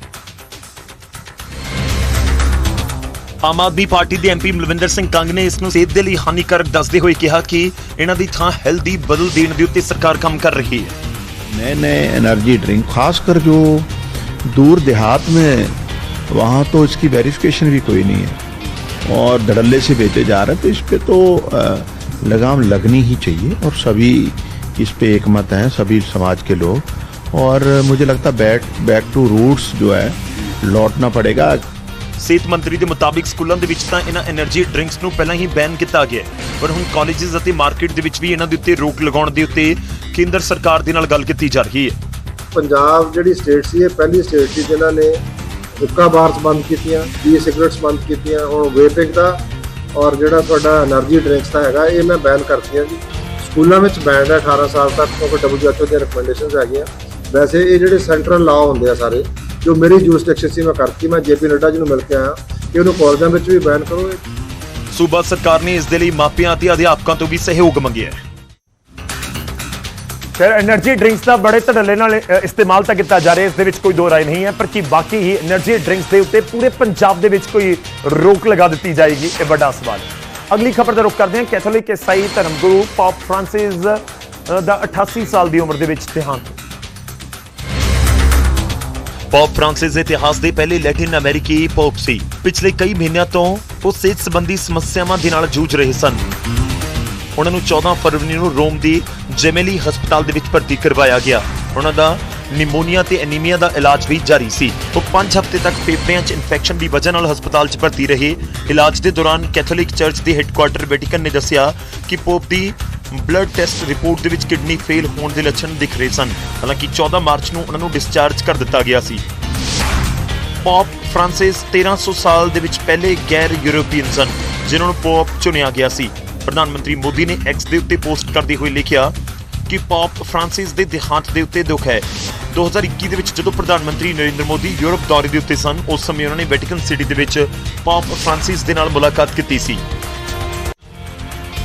Speaker 2: ਆਮ ਆਦਮੀ ਪਾਰਟੀ ਦੇ ਐਮਪੀ ਮਲਵਿੰਦਰ ਸਿੰਘ ਕੰਗ ਨੇ ਇਸ ਨੂੰ ਸਿਹਤ ਦੇ ਲਈ ਹਾਨੀਕਾਰਕ ਦੱਸਦੇ ਹੋਏ ਕਿਹਾ ਕਿ ਇਹਨਾਂ ਦੀ ਥਾਂ ਹੈਲਦੀ ਬਦਲ ਦੇਣ ਦੇ ਉੱਤੇ ਸਰਕਾਰ ਕੰਮ ਕਰ ਰਹੀ ਹੈ
Speaker 5: नए नए एनर्जी ड्रिंक खासकर जो दूर देहात में वहाँ तो इसकी वेरिफिकेशन भी कोई नहीं है और धड़ल्ले से बेचे जा रहे हैं तो इस पे तो अ, लगाम लगनी ही चाहिए और सभी इस पे एक मत हैं सभी समाज के लोग और मुझे लगता है बैक बैक टू रूट्स जो है लौटना पड़ेगा
Speaker 2: ਸਿਹਤ ਮੰਤਰੀ ਦੇ ਮੁਤਾਬਿਕ ਸਕੂਲਾਂ ਦੇ ਵਿੱਚ ਤਾਂ ਇਹਨਾਂ એનર્ਜੀ ਡਰਿੰਕਸ ਨੂੰ ਪਹਿਲਾਂ ਹੀ ਬੈਨ ਕੀਤਾ ਗਿਆ ਪਰ ਹੁਣ ਕਾਲਜਸ ਅਤੇ ਮਾਰਕੀਟ ਦੇ ਵਿੱਚ ਵੀ ਇਹਨਾਂ ਦੇ ਉੱਤੇ ਰੋਕ ਲਗਾਉਣ ਦੇ ਉੱਤੇ ਕੇਂਦਰ ਸਰਕਾਰ ਦੇ ਨਾਲ ਗੱਲ ਕੀਤੀ ਜਾ ਰਹੀ ਹੈ।
Speaker 6: ਪੰਜਾਬ ਜਿਹੜੀ ਸਟੇਟ ਸੀ, ਇਹ ਪਹਿਲੀ ਸਟੇਟ ਸੀ ਜਿਨ੍ਹਾਂ ਨੇ ਹੁੱਕਾ ਬਾਰਸ ਬੰਦ ਕੀਤੀਆਂ ਵੀ ਸਿਗਰਟਸ ਬੰਦ ਕੀਤੀਆਂ, ਹੁਣ ਵੇਪਿੰਗ ਦਾ ਔਰ ਜਿਹੜਾ ਤੁਹਾਡਾ એનર્ਜੀ ਡਰਿੰਕਸ ਦਾ ਹੈਗਾ, ਇਹ ਮੈਂ ਬੈਨ ਕਰਤੀਆਂ ਜੀ। ਸਕੂਲਾਂ ਵਿੱਚ ਬੈਨ ਹੈ 18 ਸਾਲ ਤੱਕ, ਕਿਉਂਕਿ WHO ਦੀਆਂ ਰეკਮੈਂਡੇਸ਼ਨਸ ਹੈਗੀਆਂ। ਵੈਸੇ ਇਹ ਜਿਹੜੇ ਸੈਂਟਰਲ ਲਾਅ ਹੁੰਦੇ ਆ ਸਾਰੇ ਜੋ ਮੇਰੀ ਜੂਰਿਸਡਿਕਸ਼ਨ ਸੀ ਮੈਂ ਕਰਤੀ ਮੈਂ ਜੇਪੀ ਨੱਡਾ ਜੀ ਨੂੰ ਮਿਲ ਕੇ ਆਇਆ। ਕਿ ਉਹਨੂੰ ਕਾਲਜਾਂ ਵਿੱਚ ਵੀ ਬੈਨ ਕਰੋ।
Speaker 2: ਸੂਬਾ ਸਰਕਾਰ ਨੇ ਇਸ ਦੇ ਲਈ ਮਾਪਿਆਂ ਅਤੇ ਅਧਿਆਪਕਾਂ ਤੋਂ ਵੀ ਸਹਿਯੋਗ ਮੰਗਿਆ ਹੈ।
Speaker 1: ਫਿਰ એનર્ਜੀ ਡਰਿੰਕਸ ਦਾ ਬੜੇ ਧੜੱਲੇ ਨਾਲ ਇਸਤੇਮਾਲ ਤਾਂ ਕੀਤਾ ਜਾ ਰਿਹਾ ਇਸ ਦੇ ਵਿੱਚ ਕੋਈ ਦੋ ਰਾਏ ਨਹੀਂ ਹੈ ਪਰ ਕੀ ਬਾਕੀ ਹੀ એનર્ਜੀ ਡਰਿੰਕਸ ਦੇ ਉੱਤੇ ਪੂਰੇ ਪੰਜਾਬ ਦੇ ਵਿੱਚ ਕੋਈ ਰੋਕ ਲਗਾ ਦਿੱਤੀ ਜਾਏਗੀ ਇਹ ਵੱਡਾ ਸਵਾਲ ਅਗਲੀ ਖਬਰ ਦਾ ਰੁਕ ਕਰਦੇ ਹਾਂ ਕੈਥੋਲਿਕ ਈਸਾਈ ਧਰਮ ਗੁਰੂ ਪਾਪ ਫਰਾਂਸਿਸ ਦਾ 88 ਸਾਲ ਦੀ ਉਮਰ ਦੇ ਵਿੱਚ ਦੇਹਾਂਤ।
Speaker 2: ਪੌਪ ਫ੍ਰਾਂਸਿਸ ਦੇ ਇਤਿਹਾਸ ਦੇ ਪਹਿਲੇ ਲੈਟਿਨ ਅਮਰੀਕੀ ਪੌਪ ਸੀ। ਪਿਛਲੇ ਕਈ ਮਹੀਨਿਆਂ ਤੋਂ ਉਹ ਸਿਹਤ ਸੰਬੰਧੀ ਸਮੱਸਿਆਵਾਂ ਦੇ ਨਾਲ ਜੂਝ ਰਹੇ ਸਨ। ਉਹਨਾਂ ਨੂੰ 14 ਫਰਵਰੀ ਨੂੰ ਰੋਮ ਦੀ ਜੈਮੇਲੀ ਹਸਪਤਾਲ ਦੇ ਵਿੱਚ ਭਰਤੀ ਕਰਵਾਇਆ ਗਿਆ। ਉਹਨਾਂ ਦਾ ਨਿਮੋਨੀਆ ਤੇ ਐਨੀਮੀਆ ਦਾ ਇਲਾਜ ਵੀ ਜਾਰੀ ਸੀ। ਉਹ 5 ਹਫ਼ਤੇ ਤੱਕ ਫੇਫੜਿਆਂ 'ਚ ਇਨਫੈਕਸ਼ਨ ਦੀ ਵਜ੍ਹਾ ਨਾਲ ਹਸਪਤਾਲ 'ਚ ਭਰਤੀ ਰਹੇ। ਇਲਾਜ ਦੇ ਦੌਰਾਨ ਕੈਥੋਲਿਕ ਚਰਚ ਦੇ ਹੈੱਡਕੁਆਰਟਰ ਵੈਟੀਕਨ ਨੇ ਦੱਸਿਆ ਕਿ ਪੋਪ ਦੀ ਬਲੱਡ ਟੈਸਟ ਰਿਪੋਰਟ ਦੇ ਵਿੱਚ ਕਿਡਨੀ ਫੇਲ ਹੋਣ ਦੇ ਲੱਛਣ ਦਿਖ ਰਹੇ ਸਨ। ਹਾਲਾਂਕਿ 14 ਮਾਰਚ ਨੂੰ ਉਹਨਾਂ ਨੂੰ ਡਿਸਚਾਰਜ ਕਰ ਦਿੱਤਾ ਗਿਆ ਸੀ। ਪੌਪ ਫ੍ਰਾਂਸਿਸ 1300 ਸਾਲ ਦੇ ਵਿੱਚ ਪਹਿਲੇ ਗੈਰ ਯੂਰੋਪੀਅਨ ਸਨ, ਜਿਨ੍ਹਾਂ ਨੂੰ ਪੌਪ ਚੁਣਿਆ ਗਿਆ ਸੀ। ਪ੍ਰਧਾਨ ਮੰਤਰੀ ਮੋਦੀ ਨੇ ਐਕਸ ਦੇ ਉੱਤੇ ਪੋਸਟ ਕਰਦੇ ਹੋਏ ਲਿਖਿਆ ਕਿ ਪੌਪ ਫ੍ਰਾਂਸਿਸ ਦੇ ਦੇਹਾਂਤ ਦੇ ਉੱਤੇ ਦੁੱਖ ਹੈ। 2021 ਦੇ ਵਿੱਚ ਜਦੋਂ ਪ੍ਰਧਾਨ ਮੰਤਰੀ ਨਰਿੰਦਰ ਮੋਦੀ ਯੂਰਪ ਦੌਰੇ ਦੇ ਉੱਤੇ ਸਨ, ਉਸ ਸਮੇਂ ਉਹਨਾਂ ਨੇ ਵੈਟੀਕਨ ਸਿਟੀ ਦੇ ਵਿੱਚ ਪੌਪ ਫ੍ਰਾਂਸਿਸ ਦੇ ਨਾਲ ਮੁਲਾਕਾਤ ਕੀਤੀ ਸੀ।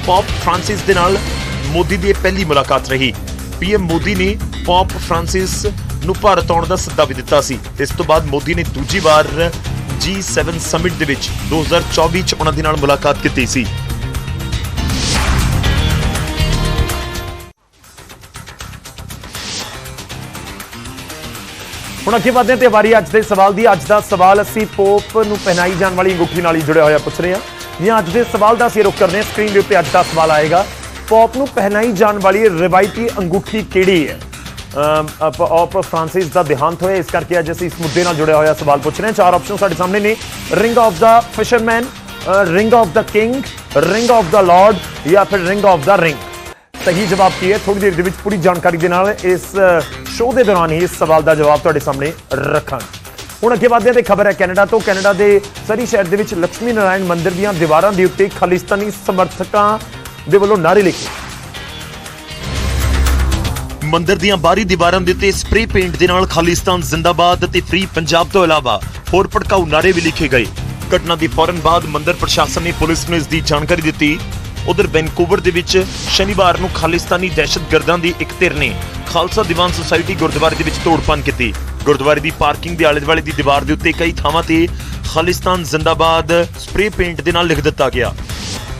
Speaker 2: ਪੌਪ ਫ੍ਰਾਂਸਿਸ ਦੇ ਨਾਲ ਮੋਦੀ ਦੀ ਇਹ ਪਹਿਲੀ ਮੁਲਾਕਾਤ ਰਹੀ। ਪੀਐਮ ਮੋਦੀ ਨੇ ਪੌਪ ਫ੍ਰਾਂਸਿਸ ਨੂੰ ਭਾਰਤ ਆਉਣ ਦਾ ਸੱਦਾ ਵੀ ਦਿੱਤਾ ਸੀ। ਇਸ ਤੋਂ ਬਾਅਦ ਮੋਦੀ ਨੇ ਦੂਜੀ ਵਾਰ G7 ਸਮਿਟ ਦੇ ਵਿੱਚ 2024 ਚ ਉਹਨਾਂ ਦੇ ਨਾਲ ਮੁਲਾਕਾਤ ਕੀਤੀ ਸੀ।
Speaker 1: ਹੁਣ ਅੱਗੇ ਵਧਦੇ ਤੇ ਵਾਰੀ ਅੱਜ ਦੇ ਸਵਾਲ ਦੀ। ਅੱਜ ਦਾ ਸਵਾਲ ਅਸੀਂ ਪੋਪ ਨੂੰ ਪਹਿਨਾਈ ਜਾਣ ਵਾਲੀ ਅੰਗੂਠੀ ਨਾਲ ਹੀ ਜੁੜਿਆ ਹੋਇਆ ਪੁੱਛ ਰਹੇ ਹਾਂ। ਜਾਂ ਅੱਜ ਦੇ ਸਵਾਲ ਦਾ ਅਸੀਂ ਰੁਕ ਕਰਦੇ ਹਾਂ। ਸਕਰੀਨ ਦੇ ਉੱਤੇ ਅੱਜ ਦਾ ਸਵਾਲ ਆਏਗਾ। ਪੋਪ ਨੂੰ ਪਹਿਨਾਈ ਜਾਣ ਵਾਲੀ ਰਵਾਇਤੀ ਅੰਗੂਠੀ ਕਿਹੜੀ ਹੈ? ਅਮ, ਪੋਪ ਫ੍ਰਾਂਸਿਸ ਦਾ ਦੇਹਾਂਤ ਹੋਇਆ। ਇਸ ਕਰਕੇ ਅੱਜ ਅਸੀਂ ਇਸ ਮੁੱਦੇ ਨਾਲ ਜੁੜਿਆ ਹੋਇਆ ਸਵਾਲ ਪੁੱਛ ਰਹੇ ਹਾਂ। ਚਾਰ ਆਪਸ਼ਨ ਸਾਡੇ ਸਾਹਮਣੇ ਨੇ। Ring of the fisherman ring of the king ring of the lord ਜਾਂ ਫਿਰ ਰਿੰਗ ਆਫ ਦਾ ਰਿੰਗ ਸਹੀ ਜਵਾਬ ਕੀ ਹੈ? ਥੋੜੀ ਦੇਰ ਦੇ ਵਿੱਚ ਪੂਰੀ ਜਾਣਕਾਰੀ ਦੇ ਨਾਲ ਇਸ ਸ਼ੋਅ ਦੇ ਦੌਰਾਨ ਹੀ ਇਸ ਸਵਾਲ ਦਾ ਜਵਾਬ ਤੁਹਾਡੇ ਸਾਹਮਣੇ ਰੱਖਾਂਗੇ। ਹੁਣ ਅੱਗੇ ਵਧਦੇ ਹਾਂ ਤੇ ਖਬਰ ਹੈ ਕੈਨੇਡਾ ਤੋਂ। ਕੈਨੇਡਾ ਦੇ ਸਰੀ ਸ਼ਹਿਰ ਦੇ ਵਿੱਚ ਲక్ష్ਮੀ ਨਾਰਾਇਣ ਮੰਦਿਰ ਦੀਆਂ ਦੀਵਾਰਾਂ ਦੇ ਉੱਤੇ ਖਾਲਿਸਤਾਨੀ ਸਮਰਥਕਾਂ ਦੇ ਵੱਲੋਂ ਨਾਰੇ ਲਿਖੇ।
Speaker 2: ਮੰਦਿਰ ਦੀਆਂ ਬਾਹਰੀ ਦੀਵਾਰਾਂ ਦੇ ਉੱਤੇ ਸਪਰੇ ਪੇਂਟ ਦੇ ਨਾਲ ਖਾਲਿਸਤਾਨ ਜ਼ਿੰਦਾਬਾਦ ਅਤੇ ਫ੍ਰੀ ਪੰਜਾਬ ਤੋਂ ਇਲਾਵਾ ਹੋਰ ਭੜਕਾਊ ਨਾਰੇ ਵੀ ਲਿਖੇ ਗਏ। ਘਟਨਾ ਦੀ ਫੌਰਨ ਬਾਅਦ ਮੰਦਿਰ ਪ੍ਰਸ਼ਾਸਨ ਨੇ ਪੁਲਿਸ ਨੂੰ ਇਸ ਦੀ ਜਾਣਕਾਰੀ ਦਿੱਤੀ। ਉਧਰ ਵੈਨਕੂਵਰ ਦੇ ਵਿੱਚ ਸ਼ਨੀਵਾਰ ਨੂੰ ਖਾਲਿਸਤਾਨੀ ਦਹਿਸ਼ਤਗਰਦਾਂ ਦੀ ਇੱਕ ਧਿਰ ਨੇ ਖਾਲਸਾ ਦੀਵਾਨ ਸੁਸਾਇਟੀ ਗੁਰਦੁਆਰੇ ਦੇ ਵਿੱਚ ਤੋੜਪਾਨ ਕੀਤੀ। ਗੁਰਦੁਆਰੇ ਦੀ ਪਾਰਕਿੰਗ ਦੇ ਆਲੇ-ਦੁਆਲੇ ਦੀ ਦੀਵਾਰ ਦੇ ਉੱਤੇ ਕਈ ਥਾਵਾਂ ਤੇ ਖਾਲਿਸਤਾਨ ਜ਼ਿੰਦਾਬਾਦ ਸਪਰੇ ਪੇਂਟ ਦੇ ਨਾਲ ਲਿਖ ਦਿੱਤਾ ਗਿਆ।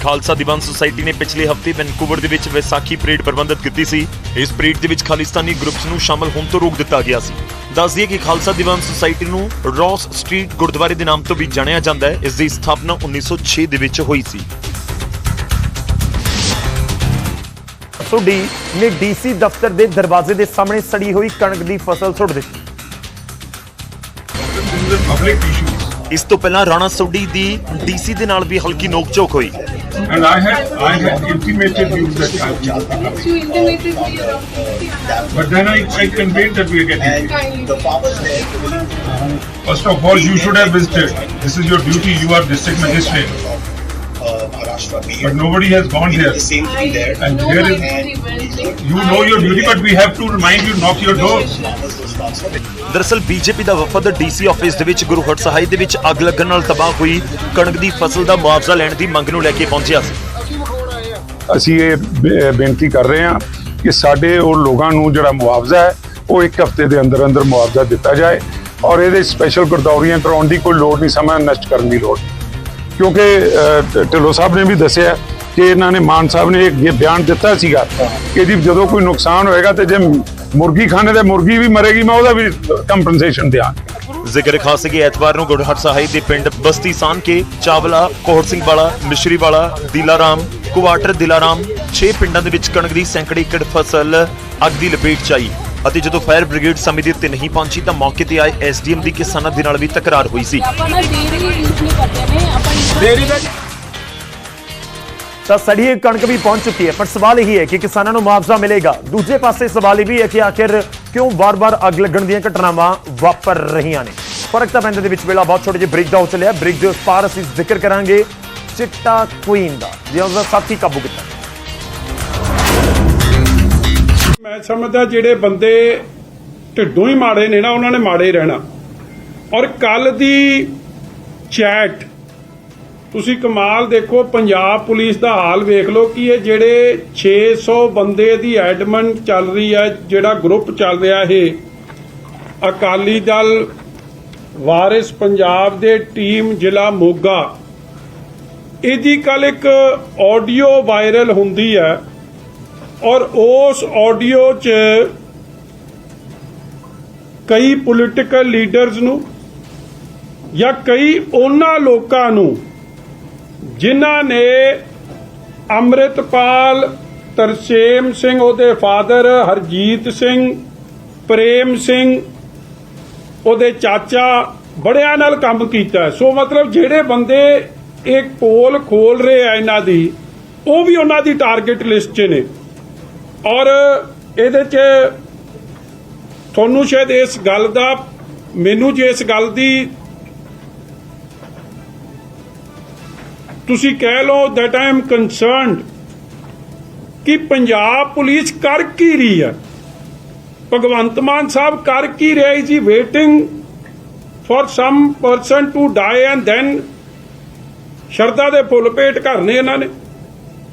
Speaker 2: ਖਾਲਸਾ ਦੀਵਾਨ ਸੁਸਾਇਟੀ ਨੇ ਪਿਛਲੇ ਹਫ਼ਤੇ ਵੈਨਕੂਵਰ ਦੇ ਵਿੱਚ ਵਿਸਾਖੀ ਪਰੇਡ ਪ੍ਰਬੰਧਿਤ ਕੀਤੀ ਸੀ। ਇਸ ਪਰੇਡ ਦੇ ਵਿੱਚ ਖਾਲਿਸਤਾਨੀ ਗਰੁੱਪਸ ਨੂੰ ਸ਼ਾਮਲ ਹੋਣ ਤੋਂ ਰੋਕ ਦਿੱਤਾ ਗਿਆ ਸੀ। ਦੱਸ ਦਈਏ ਕਿ ਖਾਲਸਾ ਦੀਵਾਨ ਸੁਸਾਇਟੀ ਨੂੰ ਰੌਸ ਸਟਰੀਟ ਗੁਰਦੁਆਰੇ ਦੇ ਨਾਮ ਤੋਂ ਵੀ ਜਾਣਿਆ ਜਾਂਦਾ ਹੈ। ਇਸ ਦੀ ਸਥਾਪਨਾ 1906 ਦੇ ਵਿੱਚ ਹੋਈ ਸੀ।
Speaker 1: ਸੁਡੀ ਨੇ ਡੀਸੀ ਦਫ਼ਤਰ ਦੇ ਦਰਵਾਜ਼ੇ ਦੇ ਸਾਹਮਣੇ ਸੜੀ ਹੋਈ ਕਣਕ ਦੀ ਫਸਲ ਸੁੱਟ ਦਿੱਤੀ।
Speaker 7: Public.
Speaker 2: ਇਸ ਤੋਂ ਪਹਿਲਾਂ ਰਾਣਾ ਸੋਢੀ ਦੀ ਡੀਸੀ ਦੇ ਨਾਲ ਵੀ ਹਲਕੀ ਨੋਕ-ਝੋਕ ਹੋਈ
Speaker 7: And I had, I had intimated you that I will pick up.
Speaker 8: You intimated me around 50 and
Speaker 7: But then I, I conveyed that we are getting.
Speaker 8: kindly.
Speaker 7: First of all, you should have visited. This is your duty. You are district magistrate. But nobody has gone there.
Speaker 8: I
Speaker 7: And
Speaker 8: know
Speaker 7: here
Speaker 8: my
Speaker 7: is-
Speaker 8: duty well. Like,
Speaker 7: You know your duty, but we have to remind you, knock your door.
Speaker 2: ਦਰਅਸਲ BJP ਦਾ ਵਫਦ DC office ਦੇ ਵਿੱਚ ਗੁਰੂ ਹਰਸਹਾਈ ਦੇ ਵਿੱਚ ਅੱਗ ਲੱਗਣ ਨਾਲ ਤਬਾਹ ਹੋਈ ਕਣਕ ਦੀ ਫਸਲ ਦਾ ਮੁਆਵਜ਼ਾ ਲੈਣ ਦੀ ਮੰਗ ਨੂੰ ਲੈ ਕੇ ਪਹੁੰਚਿਆ ਸੀ।
Speaker 9: ਅਸੀਂ ਇਹ ਬੇਨਤੀ ਕਰ ਰਹੇ ਹਾਂ ਕਿ ਸਾਡੇ ਉਹ ਲੋਕਾਂ ਨੂੰ ਜਿਹੜਾ ਮੁਆਵਜ਼ਾ ਹੈ ਉਹ ਇੱਕ ਹਫ਼ਤੇ ਦੇ ਅੰਦਰ ਅੰਦਰ ਮੁਆਵਜ਼ਾ ਦਿੱਤਾ ਜਾਏ ਔਰ ਇਹਦੇ ਸਪੈਸ਼ਲ ਗਰਦੌਰੀਆਂ ਕਰਾਉਣ ਦੀ ਕੋਈ ਲੋੜ ਨਹੀਂ ਸਮਾਂ ਨਸ਼ਟ ਕਰਨ ਦੀ ਲੋੜ ਕਿਉਂਕਿ ਅਹ, ਢਿੱਲੋਂ ਸਾਹਿਬ ਨੇ ਵੀ ਦੱਸਿਆ ਕਿ ਇਹਨਾਂ ਨੇ ਮਾਨ ਸਾਹਿਬ ਨੇ ਇੱਕ ਬਿਆਨ ਦਿੱਤਾ ਸੀਗਾ ਕਿ ਜੀ ਜਦੋਂ ਕੋਈ ਨੁਕਸਾਨ ਹੋਏਗਾ ਤੇ ਜੇ ਮੁਰਗੀ ਖਾਣੇ ਤੇ ਮੁਰਗੀ ਵੀ ਮਰੇਗੀ ਮੈਂ ਉਹਦਾ ਵੀ ਕੰਪਨਸੇਸ਼ਨ ਦਿਆਂਗਾ
Speaker 2: ਜ਼ਿਕਰ ਖਾਸ ਕਿ ਐਤਵਾਰ ਨੂੰ ਗੁਰਹਰ ਸਾਹਿਬ ਦੇ ਪਿੰਡ ਬਸਤੀ ਸਾਨਕੇ ਚਾਵਲਾ ਕੋਹਰ ਸਿੰਘ ਵਾਲਾ ਮਿਸ਼ਰੀ ਵਾਲਾ ਦਿਲਾਰਾਮ ਕੁਆਟਰ ਦਿਲਾਰਾਮ 6 ਪਿੰਡਾਂ ਦੇ ਵਿੱਚ ਕਣਕ ਦੀ ਸੈਂਕੜੇ ਏਕੜ ਫਸਲ ਅੱਗ ਦੀ ਲਪੇਟ ਚ ਆਈ। ਅਤੇ ਜਦੋਂ ਫਾਇਰ ਬ੍ਰਿਗੇਡ ਸਮੇਂ ਦੇ ਉੱਤੇ ਨਹੀਂ ਪਹੁੰਚੀ ਤਾਂ ਮੌਕੇ ਤੇ ਆਏ ਐਸਡੀਐਮ ਦੀ ਕਿਸਾਨਾਂ ਦੇ ਨਾਲ ਵੀ ਤਕਰਾਰ ਹੋਈ ਸੀ।
Speaker 10: ਆਪਾਂ ਨਾ ਡੇਰੀ ਨਹੀਂ ਕਰਦੇ ਨੇ ਆਪਾਂ ਡੇਰੀ ਦਾ
Speaker 1: ਤਾਂ ਸੜੀ ਹੋਈ ਕਣਕ ਵੀ ਪਹੁੰਚ ਚੁੱਕੀ ਹੈ। ਪਰ ਸਵਾਲ ਇਹੀ ਹੈ ਕਿ ਕਿਸਾਨਾਂ ਨੂੰ ਮੁਆਵਜ਼ਾ ਮਿਲੇਗਾ। ਦੂਜੇ ਪਾਸੇ ਸਵਾਲ ਇਹ ਵੀ ਹੈ ਕਿ ਆਖਿਰ ਕਿਉਂ ਵਾਰ-ਵਾਰ ਅੱਗ ਲੱਗਣ ਦੀਆਂ ਘਟਨਾਵਾਂ ਵਾਪਰ ਰਹੀਆਂ ਨੇ? ਫ਼ਰਕ ਤਾਂ ਪੈਂਦੇ ਦੇ ਵਿੱਚ ਵੇਲਾ ਬਹੁਤ ਛੋਟੇ ਜਿਹੇ ਬ੍ਰਿਜ ਦਾ ਹੋ ਚੱਲਿਆ। ਬ੍ਰਿਜ ਦੇ ਉਸ ਪਾਰ ਅਸੀਂ ਜ਼ਿਕਰ ਕਰਾਂਗੇ ਚਿੱਟਾ ਕੁਈਨ ਦਾ। ਜਿਸ ਦਾ ਸਾਥੀ ਕਾਬੂ ਕੀਤਾ
Speaker 11: ਮੈਂ ਸਮਝਦਾ ਜਿਹੜੇ ਬੰਦੇ ਢਿੱਡੋਂ ਹੀ ਮਾੜੇ ਨੇ ਨਾ, ਉਹਨਾਂ ਨੇ ਮਾੜੇ ਰਹਿਣਾ। ਔਰ ਕੱਲ ਦੀ ਚੈਟ ਤੁਸੀਂ ਕਮਾਲ ਦੇਖੋ, ਪੰਜਾਬ ਪੁਲਿਸ ਦਾ ਹਾਲ ਵੇਖ ਲਓ ਕਿ ਇਹ ਜਿਹੜੇ 600 ਬੰਦੇ ਦੀ ਐਡਮਨ ਚੱਲ ਰਹੀ ਹੈ, ਜਿਹੜਾ ਗਰੁੱਪ ਚੱਲ ਰਿਹਾ ਇਹ। ਅਕਾਲੀ ਦਲ, ਵਾਰਿਸ ਪੰਜਾਬ ਦੇ ਟੀਮ ਜ਼ਿਲ੍ਹਾ ਮੋਗਾ। ਇਹਦੀ ਕੱਲ ਇੱਕ ਆਡੀਓ ਵਾਇਰਲ ਹੁੰਦੀ ਹੈ ਔਰ ਉਸ ਆਡੀਓ 'ਚ ਕਈ ਪੋਲੀਟੀਕਲ ਲੀਡਰਸ ਨੂੰ ਜਾਂ ਕਈ ਉਹਨਾਂ ਲੋਕਾਂ ਨੂੰ ਜਿਨ੍ਹਾਂ ਨੇ ਅੰਮ੍ਰਿਤਪਾਲ ਤਰਸੇਮ ਸਿੰਘ, ਉਹਦੇ ਫਾਦਰ ਹਰਜੀਤ ਸਿੰਘ, ਪ੍ਰੇਮ ਸਿੰਘ, ਉਹਦੇ ਚਾਚਾ ਬੜਿਆਂ ਨਾਲ ਕੰਮ ਕੀਤਾ ਸੋ ਮਤਲਬ ਜਿਹੜੇ ਬੰਦੇ ਇੱਕ ਪੋਲ ਖੋਲ ਰਹੇ ਆ ਇਹਨਾਂ ਦੀ, ਉਹ ਵੀ ਉਹਨਾਂ ਦੀ ਟਾਰਗੇਟ ਲਿਸਟ 'ਚ ਨੇ। ਔਰ ਇਹਦੇ 'ਚ ਤੁਹਾਨੂੰ ਸ਼ਾਇਦ ਇਸ ਗੱਲ ਦਾ, ਮੈਨੂੰ ਜੇ ਇਸ ਗੱਲ ਦੀ ਤੁਸੀਂ ਕਹਿ ਲਓ ਦੈਟ ਆਈ ਐਮ concerned ਕਿ ਪੰਜਾਬ ਪੁਲਿਸ ਕਰ ਕੀ ਰਹੀ ਹੈ? ਭਗਵੰਤ ਮਾਨ ਸਾਹਿਬ ਕਰ ਕੀ ਰਿਹਾ ਜੀ? Waiting for some person to die and then ਸ਼ਰਦਾ ਦੇ ਫੁੱਲ ਭੇਟ ਕਰਨੇ ਇਹਨਾਂ ਨੇ।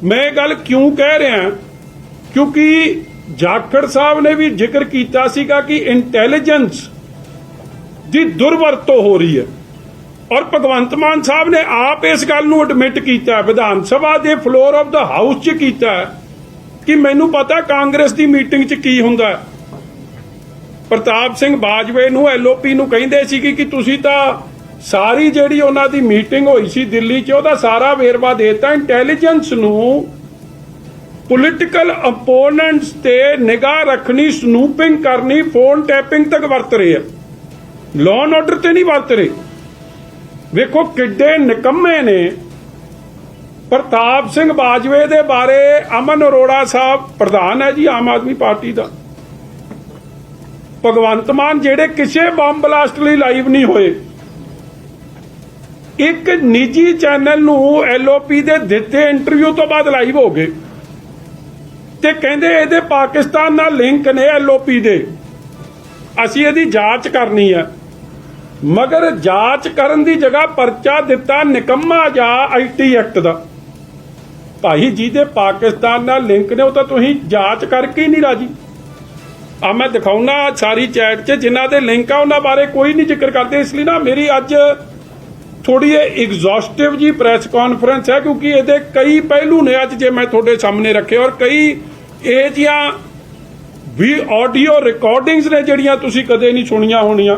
Speaker 11: ਮੈਂ ਇਹ ਗੱਲ ਕਿਉਂ ਕਹਿ ਰਿਹਾ? ਕਿਉਂਕਿ ਜਾਖੜ ਸਾਹਿਬ ਨੇ ਵੀ ਜ਼ਿਕਰ ਕੀਤਾ ਸੀਗਾ ਕਿ ਇੰਟੈਲੀਜੈਂਸ ਦੀ ਦੁਰਵਰਤੋਂ ਹੋ ਰਹੀ ਹੈ। ਔਰ ਭਗਵੰਤ ਮਾਨ ਸਾਹਿਬ ਨੇ ਆਪ ਇਸ ਗੱਲ ਨੂੰ ਐਡਮਿਟ ਕੀਤਾ ਵਿਧਾਨ ਸਭਾ ਦੇ ਫਲੋਰ ਆਫ ਦਾ ਹਾਊਸ 'ਚ ਕੀਤਾ ਕਿ ਮੈਨੂੰ ਪਤਾ ਕਾਂਗਰਸ ਦੀ ਮੀਟਿੰਗ 'ਚ ਕੀ ਹੁੰਦਾ ਪ੍ਰਤਾਪ ਸਿੰਘ ਬਾਜਵੇ ਨੂੰ ਐਲਓਪੀ ਨੂੰ ਕਹਿੰਦੇ ਸੀ ਕਿ ਤੁਸੀਂ ਤਾਂ ਸਾਰੀ ਜਿਹੜੀ ਉਹਨਾਂ ਦੀ ਮੀਟਿੰਗ ਹੋਈ ਸੀ ਦਿੱਲੀ 'ਚ, ਉਹਦਾ ਸਾਰਾ ਵੇਰਵਾ ਦੇਤਾ। ਇੰਟੈਲੀਜੈਂਸ ਨੂੰ ਪੋਲਿਟੀਕਲ ਅਪੋਨੈਂਟਸ ਤੇ ਨਿਗਾਹ ਰੱਖਣੀ ਸਨੂਪਿੰਗ ਕਰਨੀ ਫੋਨ ਟੈਪਿੰਗ ਤੱਕ ਵਰਤ ਰਹੇ ਆ। ਲਾਅ ਐਂਡ ਆਰਡਰ ਤੇ ਨਹੀਂ ਵਰਤ ਰਹੇ। ਵੇਖੋ ਕਿੱਡੇ ਨਿਕੰਮੇ ਨੇ। ਪ੍ਰਤਾਪ ਸਿੰਘ ਬਾਜਵੇ ਦੇ ਬਾਰੇ ਅਮਨ ਅਰੋੜਾ ਸਾਹਿਬ ਪ੍ਰਧਾਨ ਹੈ ਜੀ, ਆਮ ਆਦਮੀ ਪਾਰਟੀ ਦਾ। ਭਗਵੰਤ ਮਾਨ ਜਿਹੜੇ ਕਿਸੇ ਬੰਬ ਬਲਾਸਟ ਲਈ ਲਾਈਵ ਨਹੀਂ ਹੋਏ। ਇੱਕ ਨਿੱਜੀ ਚੈਨਲ ਨੂੰ ਐਲਓਪੀ ਦੇ ਦਿੱਤੇ ਇੰਟਰਵਿਊ ਤੋਂ ਬਾਅਦ ਲਾਈਵ ਹੋ ਗਏ। ਤੇ ਕਹਿੰਦੇ ਇਹਦੇ ਪਾਕਿਸਤਾਨ ਨਾਲ ਲਿੰਕ ਨੇ ਐਲਓਪੀ ਦੇ। ਅਸੀਂ ਇਹਦੀ ਜਾਂਚ ਕਰਨੀ ਹੈ। ਮਗਰ ਜਾਂਚ ਕਰਨ ਦੀ ਜਗ੍ਹਾ ਪਰਚਾ ਦਿੱਤਾ ਨਿਕੰਮਾ ਜਾ ਆਈਟੀ ਐਕਟ ਦਾ। ਭਾਈ ਜੀ ਦੇ ਪਾਕਿਸਤਾਨ ਨਾਲ ਲਿੰਕ ਨੇ, ਉਹ ਤਾਂ ਤੁਸੀਂ ਜਾਂਚ ਕਰਕੇ ਹੀ ਨਹੀਂ ਰਾਜੀ। ਆ ਮੈਂ ਦਿਖਾਉਣਾ ਸਾਰੀ ਚੈਟ 'ਚ, ਜਿਨ੍ਹਾਂ ਦੇ ਲਿੰਕ ਆ, ਉਹਨਾਂ ਬਾਰੇ ਕੋਈ ਨਹੀਂ ਜ਼ਿਕਰ ਕਰਦੇ। ਇਸ ਲਈ ਨਾ ਮੇਰੀ ਅੱਜ ਥੋੜੀ ਇਹ ਐਗਜ਼ੌਸਟਿਵ ਜੀ ਪ੍ਰੈਸ ਕਾਨਫਰੰਸ ਹੈ, ਕਿਉਂਕਿ ਇਹਦੇ ਕਈ ਪਹਿਲੂ ਨੇ ਅੱਜ ਜੇ ਮੈਂ ਤੁਹਾਡੇ ਸਾਹਮਣੇ ਰੱਖੇ, ਔਰ ਕਈ ਇਹ ਜੀਆਂ ਵੀ ਆਡੀਓ ਰਿਕਾਰਡਿੰਗਸ ਨੇ ਜਿਹੜੀਆਂ ਤੁਸੀਂ ਕਦੇ ਨਹੀਂ ਸੁਣੀਆਂ ਹੋਣੀਆਂ।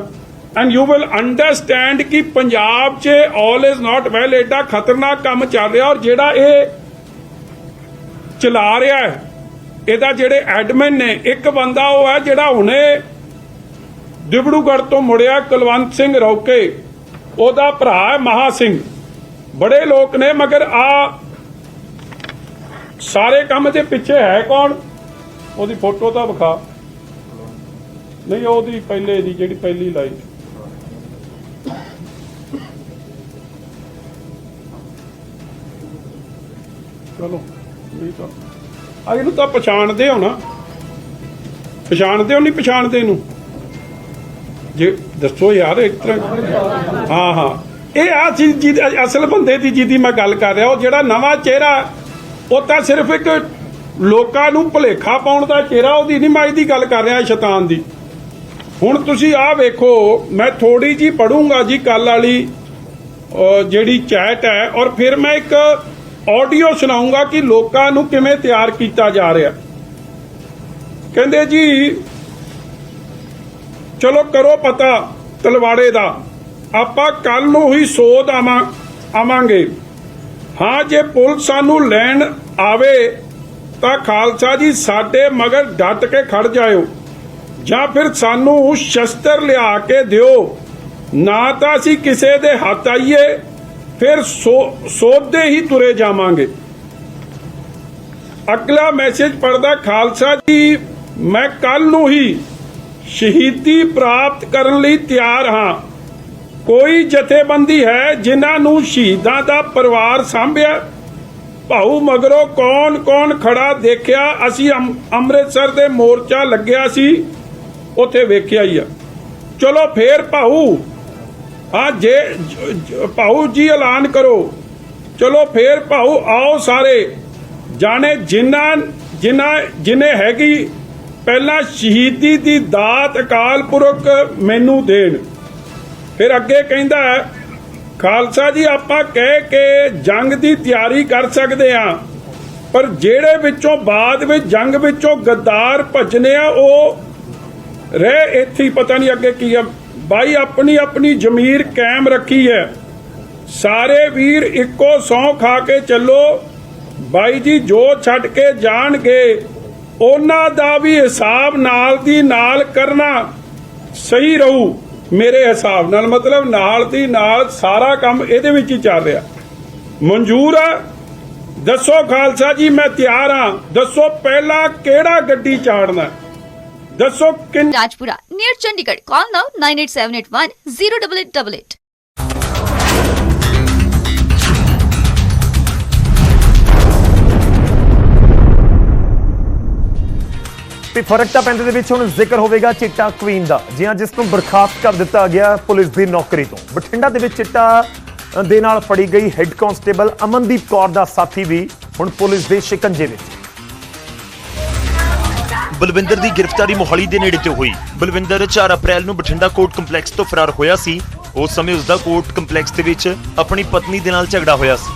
Speaker 11: ਐਂਡ ਯੂ ਵਿਲ ਅੰਡਰਸਟੈਂਡ ਕਿ ਪੰਜਾਬ 'ਚ ਆਲ ਇਜ਼ ਨਾਟ ਵੈਲ ਏਡਾ ਖਤਰਨਾਕ ਕੰਮ ਚੱਲ ਰਿਹਾ ਔਰ ਜਿਹੜਾ ਇਹ ਚਲਾ ਰਿਹਾ ਹੈ ਇਹਦਾ ਜਿਹੜੇ ਐਡਮਿਨ ਨੇ ਇੱਕ ਬੰਦਾ ਉਹ ਹੈ ਜਿਹੜਾ ਹੁਣੇ ਡਿਬੜੂਗੜ੍ਹ ਤੋਂ ਮੁੜਿਆ ਕੁਲਵੰਤ ਸਿੰਘ ਰੌਕੇ ਉਹਦਾ ਭਰਾ ਹੈ ਮਹਾ ਸਿੰਘ ਬੜੇ ਲੋਕ ਨੇ ਮਗਰ ਆ ਸਾਰੇ ਕੰਮ ਦੇ ਪਿੱਛੇ ਹੈ ਕੌਣ ਉਹਦੀ ਫੋਟੋ ਤਾਂ ਵਿਖਾ ਨਹੀਂ ਉਹਦੀ ਪਹਿਲੇ ਦੀ ਜਿਹੜੀ ਪਹਿਲੀ ਲਾਈ ਚਲੋ, ਠੀਕ ਆ। ਆ ਇਹਨੂੰ ਤਾਂ ਪਛਾਣਦੇ ਹੋ ਨਾ। ਪਛਾਣਦੇ ਹੋ ਨਹੀਂ ਪਛਾਣਦੇ ਇਹਨੂੰ? ਜੇ ਦੱਸੋ ਯਾਰ ਇੱਕ ਤਰ੍ਹਾਂ ਹਾਂ ਹਾਂ। ਇਹ ਆ ਚੀਜ਼ ਜੀ, ਅਸਲ ਬੰਦੇ ਦੀ ਜਿਹਦੀ ਮੈਂ ਗੱਲ ਕਰ ਰਿਹਾ, ਉਹ ਜਿਹੜਾ ਨਵਾਂ ਚਿਹਰਾ, ਉਹ ਤਾਂ ਸਿਰਫ ਇੱਕ ਲੋਕਾਂ ਨੂੰ ਭੁਲੇਖਾ ਪਾਉਣ ਦਾ ਚਿਹਰਾ, ਉਹਦੀ ਨਹੀਂ ਮੈਂ ਇਹਦੀ ਗੱਲ ਕਰ ਰਿਹਾ ਸ਼ੈਤਾਨ ਦੀ। ਹੁਣ ਤੁਸੀਂ ਆਹ ਵੇਖੋ, ਮੈਂ ਥੋੜੀ ਜੀ ਪੜੂੰਗਾ ਜੀ ਕੱਲ ਵਾਲੀ ਜਿਹੜੀ ਚੈਟ ਹੈ, ਔਰ ਫਿਰ ਮੈਂ ਇੱਕ ਆਡੀਓ ਸੁਣਾਉਂਗਾ ਕਿ ਲੋਕਾਂ ਨੂੰ ਕਿਵੇਂ ਤਿਆਰ ਕੀਤਾ ਜਾ ਰਿਹਾ। ਕਹਿੰਦੇ ਜੀ, ਚਲੋ ਕਰੋ ਪਤਾ ਤਲਵਾੜੇ ਦਾ। ਆਪਾਂ ਕੱਲ ਨੂੰ ਹੀ ਸੋਧ ਆਵਾਂ, ਆਵਾਂਗੇ। ਹਾਂ, ਜੇ ਪੁਲਿਸ ਸਾਨੂੰ ਲੈਣ ਆਵੇ, ਤਾਂ ਖਾਲਸਾ ਜੀ ਸਾਡੇ ਮਗਰ ਡਟ ਕੇ ਖੜ ਜਾਇਓ। ਜਾਂ ਫਿਰ ਸਾਨੂੰ ਸ਼ਸਤਰ ਲਿਆ ਕੇ ਦਿਓ। ਨਾ ਤਾਂ ਅਸੀਂ ਕਿਸੇ ਦੇ ਹੱਥ ਆਈਏ ਫਿਰ ਸੋ- ਸੋਧਦੇ ਹੀ ਤੁਰੇ ਜਾਵਾਂਗੇ। ਅਗਲਾ ਮੈਸੇਜ ਪੜਦਾ ਖਾਲਸਾ ਜੀ, ਮੈਂ ਕੱਲ ਨੂੰ ਹੀ ਸ਼ਹੀਦੀ ਪ੍ਰਾਪਤ ਕਰਨ ਲਈ ਤਿਆਰ ਹਾਂ। ਕੋਈ ਜਥੇਬੰਦੀ ਹੈ ਜਿਨ੍ਹਾਂ ਨੂੰ ਸ਼ਹੀਦਾਂ ਦਾ ਪਰਿਵਾਰ ਸਾਂਭਿਆ? ਭਾਊ ਮਗਰੋਂ ਕੌਣ ਕੌਣ ਖੜਾ ਦੇਖਿਆ? ਅਸੀਂ ਅੰਮ੍ਰਿਤਸਰ ਦੇ ਮੋਰਚਾ ਲੱਗਿਆ ਸੀ, ਉੱਥੇ ਵੇਖਿਆ ਹੀ ਆ। ਚਲੋ ਫੇਰ ਭਾਊ ਹਾਂ ਜੇ ਜ- ਭਾਊ ਜੀ ਐਲਾਨ ਕਰੋ। ਚਲੋ ਫੇਰ ਭਾਊ ਆਓ ਸਾਰੇ। ਜਾਣੇ ਜਿਨ੍ਹਾਂ ਜਿਨ੍ਹਾਂ, ਜਿਨੇ ਹੈਗੀ, ਪਹਿਲਾਂ ਸ਼ਹੀਦੀ ਦੀ ਦਾਤ ਅਕਾਲ ਪੁਰਖ ਮੈਨੂੰ ਦੇਣ। ਫਿਰ ਅੱਗੇ ਕਹਿੰਦਾ ਖਾਲਸਾ ਜੀ, ਆਪਾਂ ਕਹਿ ਕੇ ਜੰਗ ਦੀ ਤਿਆਰੀ ਕਰ ਸਕਦੇ ਆ ਪਰ ਜਿਹੜੇ ਵਿੱਚੋਂ ਬਾਅਦ ਵਿੱਚ ਜੰਗ ਵਿੱਚੋਂ ਗੱਦਾਰ ਭੱਜਨੇ ਆ, ਉਹ ਰਹਿ ਇੱਥੇ ਪਤਾ ਨਹੀਂ ਅੱਗੇ ਕੀ ਆ। ਬਾਈ, ਆਪਣੀ ਆਪਣੀ ਜ਼ਮੀਰ ਕਾਇਮ ਰੱਖੀ ਹੈ। ਸਾਰੇ ਵੀਰ ਇੱਕੋ ਸੌ ਖਾ ਕੇ ਚੱਲੋ। ਬਾਈ ਜੀ, ਜੋ ਛੱਡ ਕੇ ਜਾਣਗੇ, ਉਹਨਾਂ ਦਾ ਵੀ ਹਿਸਾਬ ਨਾਲ ਦੀ ਨਾਲ ਕਰਨਾ ਸਹੀ ਰਹੂ, ਮੇਰੇ ਹਿਸਾਬ ਨਾਲ। ਮਤਲਬ ਨਾਲ ਦੀ ਨਾਲ ਸਾਰਾ ਕੰਮ ਇਹਦੇ ਵਿੱਚ ਹੀ ਚੱਲ ਰਿਹਾ। ਮਨਜ਼ੂਰ ਆ? ਦੱਸੋ ਖਾਲਸਾ ਜੀ, ਮੈਂ ਤਿਆਰ ਹਾਂ। ਦੱਸੋ ਪਹਿਲਾਂ ਕਿਹੜਾ ਗੱਡੀ ਚਾੜਨਾ? ਦੱਸੋ ਕਿੰਨ
Speaker 12: Rajpura near Chandigarh. Call now 98781 08888.
Speaker 1: ਤੇ ਫ਼ਰਕ ਤਾਂ ਪੈਂਦੇ ਦੇ ਵਿੱਚ ਹੁਣ ਜ਼ਿਕਰ ਹੋਵੇਗਾ ਚਿੱਟਾ ਕੁਈਨ ਦਾ ਜੀ ਹਾਂ ਜਿਸ ਨੂੰ ਬਰਖਾਸਤ ਕਰ ਦਿੱਤਾ ਗਿਆ ਪੁਲਿਸ ਦੀ ਨੌਕਰੀ ਤੋਂ ਬਠਿੰਡਾ ਦੇ ਵਿੱਚ ਚਿੱਟਾ ਦੇ ਨਾਲ ਫੜੀ ਗਈ ਹੈੱਡ ਕਾਂਸਟੇਬਲ ਅਮਨਦੀਪ ਕੌਰ ਦਾ ਸਾਥੀ ਵੀ ਹੁਣ ਪੁਲਿਸ ਦੇ ਸ਼ਿਕੰਜੇ ਵਿੱਚ
Speaker 2: ਬਲਵਿੰਦਰ ਦੀ ਗ੍ਰਿਫਤਾਰੀ ਮੋਹਾਲੀ ਦੇ ਨੇੜੇ ਤੋਂ ਹੋਈ। ਬਲਵਿੰਦਰ 4 ਅਪ੍ਰੈਲ ਨੂੰ ਬਠਿੰਡਾ ਕੋਰਟ ਕੰਪਲੈਕਸ ਤੋਂ ਫਰਾਰ ਹੋਇਆ ਸੀ। ਉਸ ਸਮੇਂ ਉਸ ਦਾ ਕੋਰਟ ਕੰਪਲੈਕਸ ਦੇ ਵਿੱਚ ਆਪਣੀ ਪਤਨੀ ਦੇ ਨਾਲ ਝਗੜਾ ਹੋਇਆ ਸੀ।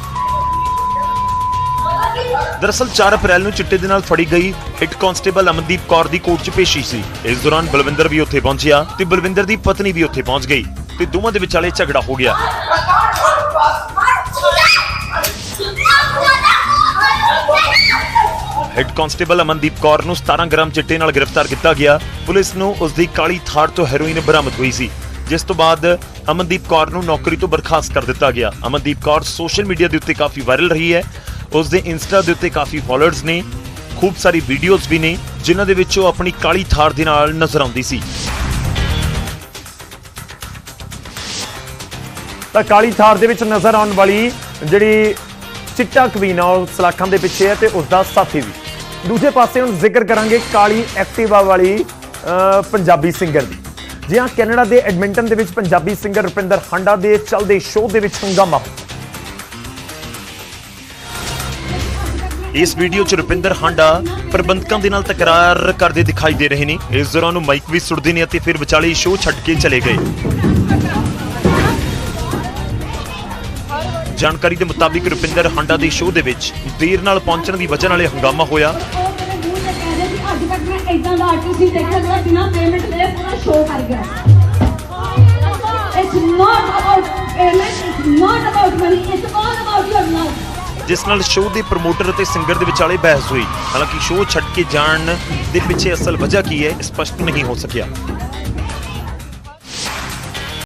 Speaker 2: ਦਰਅਸਲ 4 ਅਪ੍ਰੈਲ ਨੂੰ ਚਿੱਟੇ ਦੇ ਨਾਲ ਫੜੀ ਗਈ ਹੈੱਡ ਕਾਂਸਟੇਬਲ ਅਮਨਦੀਪ ਕੌਰ ਦੀ ਕੋਰਟ 'ਚ ਪੇਸ਼ੀ ਸੀ। ਇਸ ਦੌਰਾਨ ਬਲਵਿੰਦਰ ਵੀ ਉੱਥੇ ਪਹੁੰਚਿਆ ਤੇ ਬਲਵਿੰਦਰ ਦੀ ਪਤਨੀ ਵੀ ਉੱਥੇ ਪਹੁੰਚ ਗਈ ਤੇ ਦੋਵਾਂ ਦੇ ਵਿਚਾਲੇ ਝਗੜਾ ਹੋ ਗਿਆ। ਹੈੱਡ ਕਾਂਸਟੇਬਲ ਅਮਨਦੀਪ ਕੌਰ ਨੂੰ 17 ਗ੍ਰਾਮ ਚਿੱਟੇ ਨਾਲ ਗ੍ਰਿਫਤਾਰ ਕੀਤਾ ਗਿਆ। ਪੁਲਿਸ ਨੂੰ ਉਸ ਦੀ ਕਾਲੀ ਥਾਰ ਤੋਂ ਹੈਰੋਇਨ ਬਰਾਮਦ ਹੋਈ ਸੀ। ਜਿਸ ਤੋਂ ਬਾਅਦ ਅਮਨਦੀਪ ਕੌਰ ਨੂੰ ਨੌਕਰੀ ਤੋਂ ਬਰਖਾਸਤ ਕਰ ਦਿੱਤਾ ਗਿਆ। ਅਮਨਦੀਪ ਕੌਰ ਸੋਸ਼ਲ ਮੀਡੀਆ ਦੇ ਉੱਤੇ ਕਾਫੀ ਵਾਇਰਲ ਰਹੀ ਹੈ। ਉਸ ਦੇ ਇੰਸਟਾ ਦੇ ਉੱਤੇ ਕਾਫੀ ਫਾਲੋਅਰਸ ਨੇ, ਖੂਬ ਸਾਰੀ ਵੀਡੀਓਜ਼ ਵੀ ਨੇ, ਜਿਨ੍ਹਾਂ ਦੇ ਵਿੱਚ ਉਹ ਆਪਣੀ ਕਾਲੀ ਥਾਰ ਦੇ ਨਾਲ ਨਜ਼ਰ ਆਉਂਦੀ ਸੀ।
Speaker 1: ਤਾਂ ਕਾਲੀ ਥਾਰ ਦੇ ਵਿੱਚ ਨਜ਼ਰ ਆਉਣ ਵਾਲੀ ਜਿਹੜੀ ਚਿੱਟਾ ਕਵੀਨ ਆ ਉਹ ਸਲਾਖਾਂ ਦੇ ਪਿੱਛੇ ਹੈ ਤੇ ਉਸ ਦਾ ਸਾਥੀ ਵੀ। ਦੂਜੇ ਪਾਸੇ ਹੁਣ ਜ਼ਿਕਰ ਕਰਾਂਗੇ ਕਾਲੀ ਐਕਟਿਵਾ ਵਾਲੀ ਪੰਜਾਬੀ ਸਿੰਗਰ ਦੀ। ਜੀ ਹਾਂ, ਕੈਨੇਡਾ ਦੇ ਐਡਮਿੰਟਨ ਦੇ ਵਿੱਚ ਪੰਜਾਬੀ ਸਿੰਗਰ ਰੁਪਿੰਦਰ ਹਾਂਡਾ ਦੇ ਚੱਲਦੇ ਸ਼ੋਅ ਦੇ ਵਿੱਚ ਹੰਗਾਮਾ।
Speaker 2: ਇਸ ਵੀਡੀਓ 'ਚ ਰੁਪਿੰਦਰ ਹਾਂਡਾ ਪ੍ਰਬੰਧਕਾਂ ਦੇ ਨਾਲ ਤਕਰਾਰ ਕਰਦੇ ਦਿਖਾਈ ਦੇ ਰਹੇ ਨੇ। ਇਸ ਦੌਰਾਨ ਉਹ ਮਾਈਕ ਵੀ ਸੁੱਟਦੇ ਨੇ ਅਤੇ ਫਿਰ ਵਿਚਾਲੇ ਸ਼ੋਅ ਛੱਡ ਕੇ ਚਲੇ ਗਏ। ਜਾਣਕਾਰੀ ਦੇ ਮੁਤਾਬਿਕ ਰੁਪਿੰਦਰ ਹਾਂਡਾ ਦੇ ਸ਼ੋਅ ਦੇ ਵਿੱਚ ਦੇਰ ਨਾਲ ਪਹੁੰਚਣ ਦੀ ਵਜ੍ਹਾ ਨਾਲ ਇਹ ਹੰਗਾਮਾ ਹੋਇਆ।
Speaker 10: ਅੱਜ ਤੱਕ ਮੈਂ ਇਦਾਂ ਦਾ ਆਰਟਿਸਟ ਨਹੀਂ ਦੇਖਿਆ ਜਿਹੜਾ ਬਿਨਾਂ ਪੇਮੈਂਟ ਦੇ ਪੂਰਾ ਸ਼ੋਅ ਕਰ ਗਿਆ it's not about payment it's not about money it's all about your love
Speaker 2: ਜਿਸ ਨਾਲ ਸ਼ੋਅ ਦੇ ਪ੍ਰਮੋਟਰ ਅਤੇ ਸਿੰਗਰ ਦੇ ਵਿਚਾਲੇ ਬਹਿਸ ਹੋਈ। ਹਾਲਾਂਕਿ ਸ਼ੋਅ ਛੱਡ ਕੇ ਜਾਣ ਦੇ ਪਿੱਛੇ ਅਸਲ ਵਜ੍ਹਾ ਕੀ ਹੈ ਸਪਸ਼ਟ ਨਹੀਂ ਹੋ ਸਕਿਆ।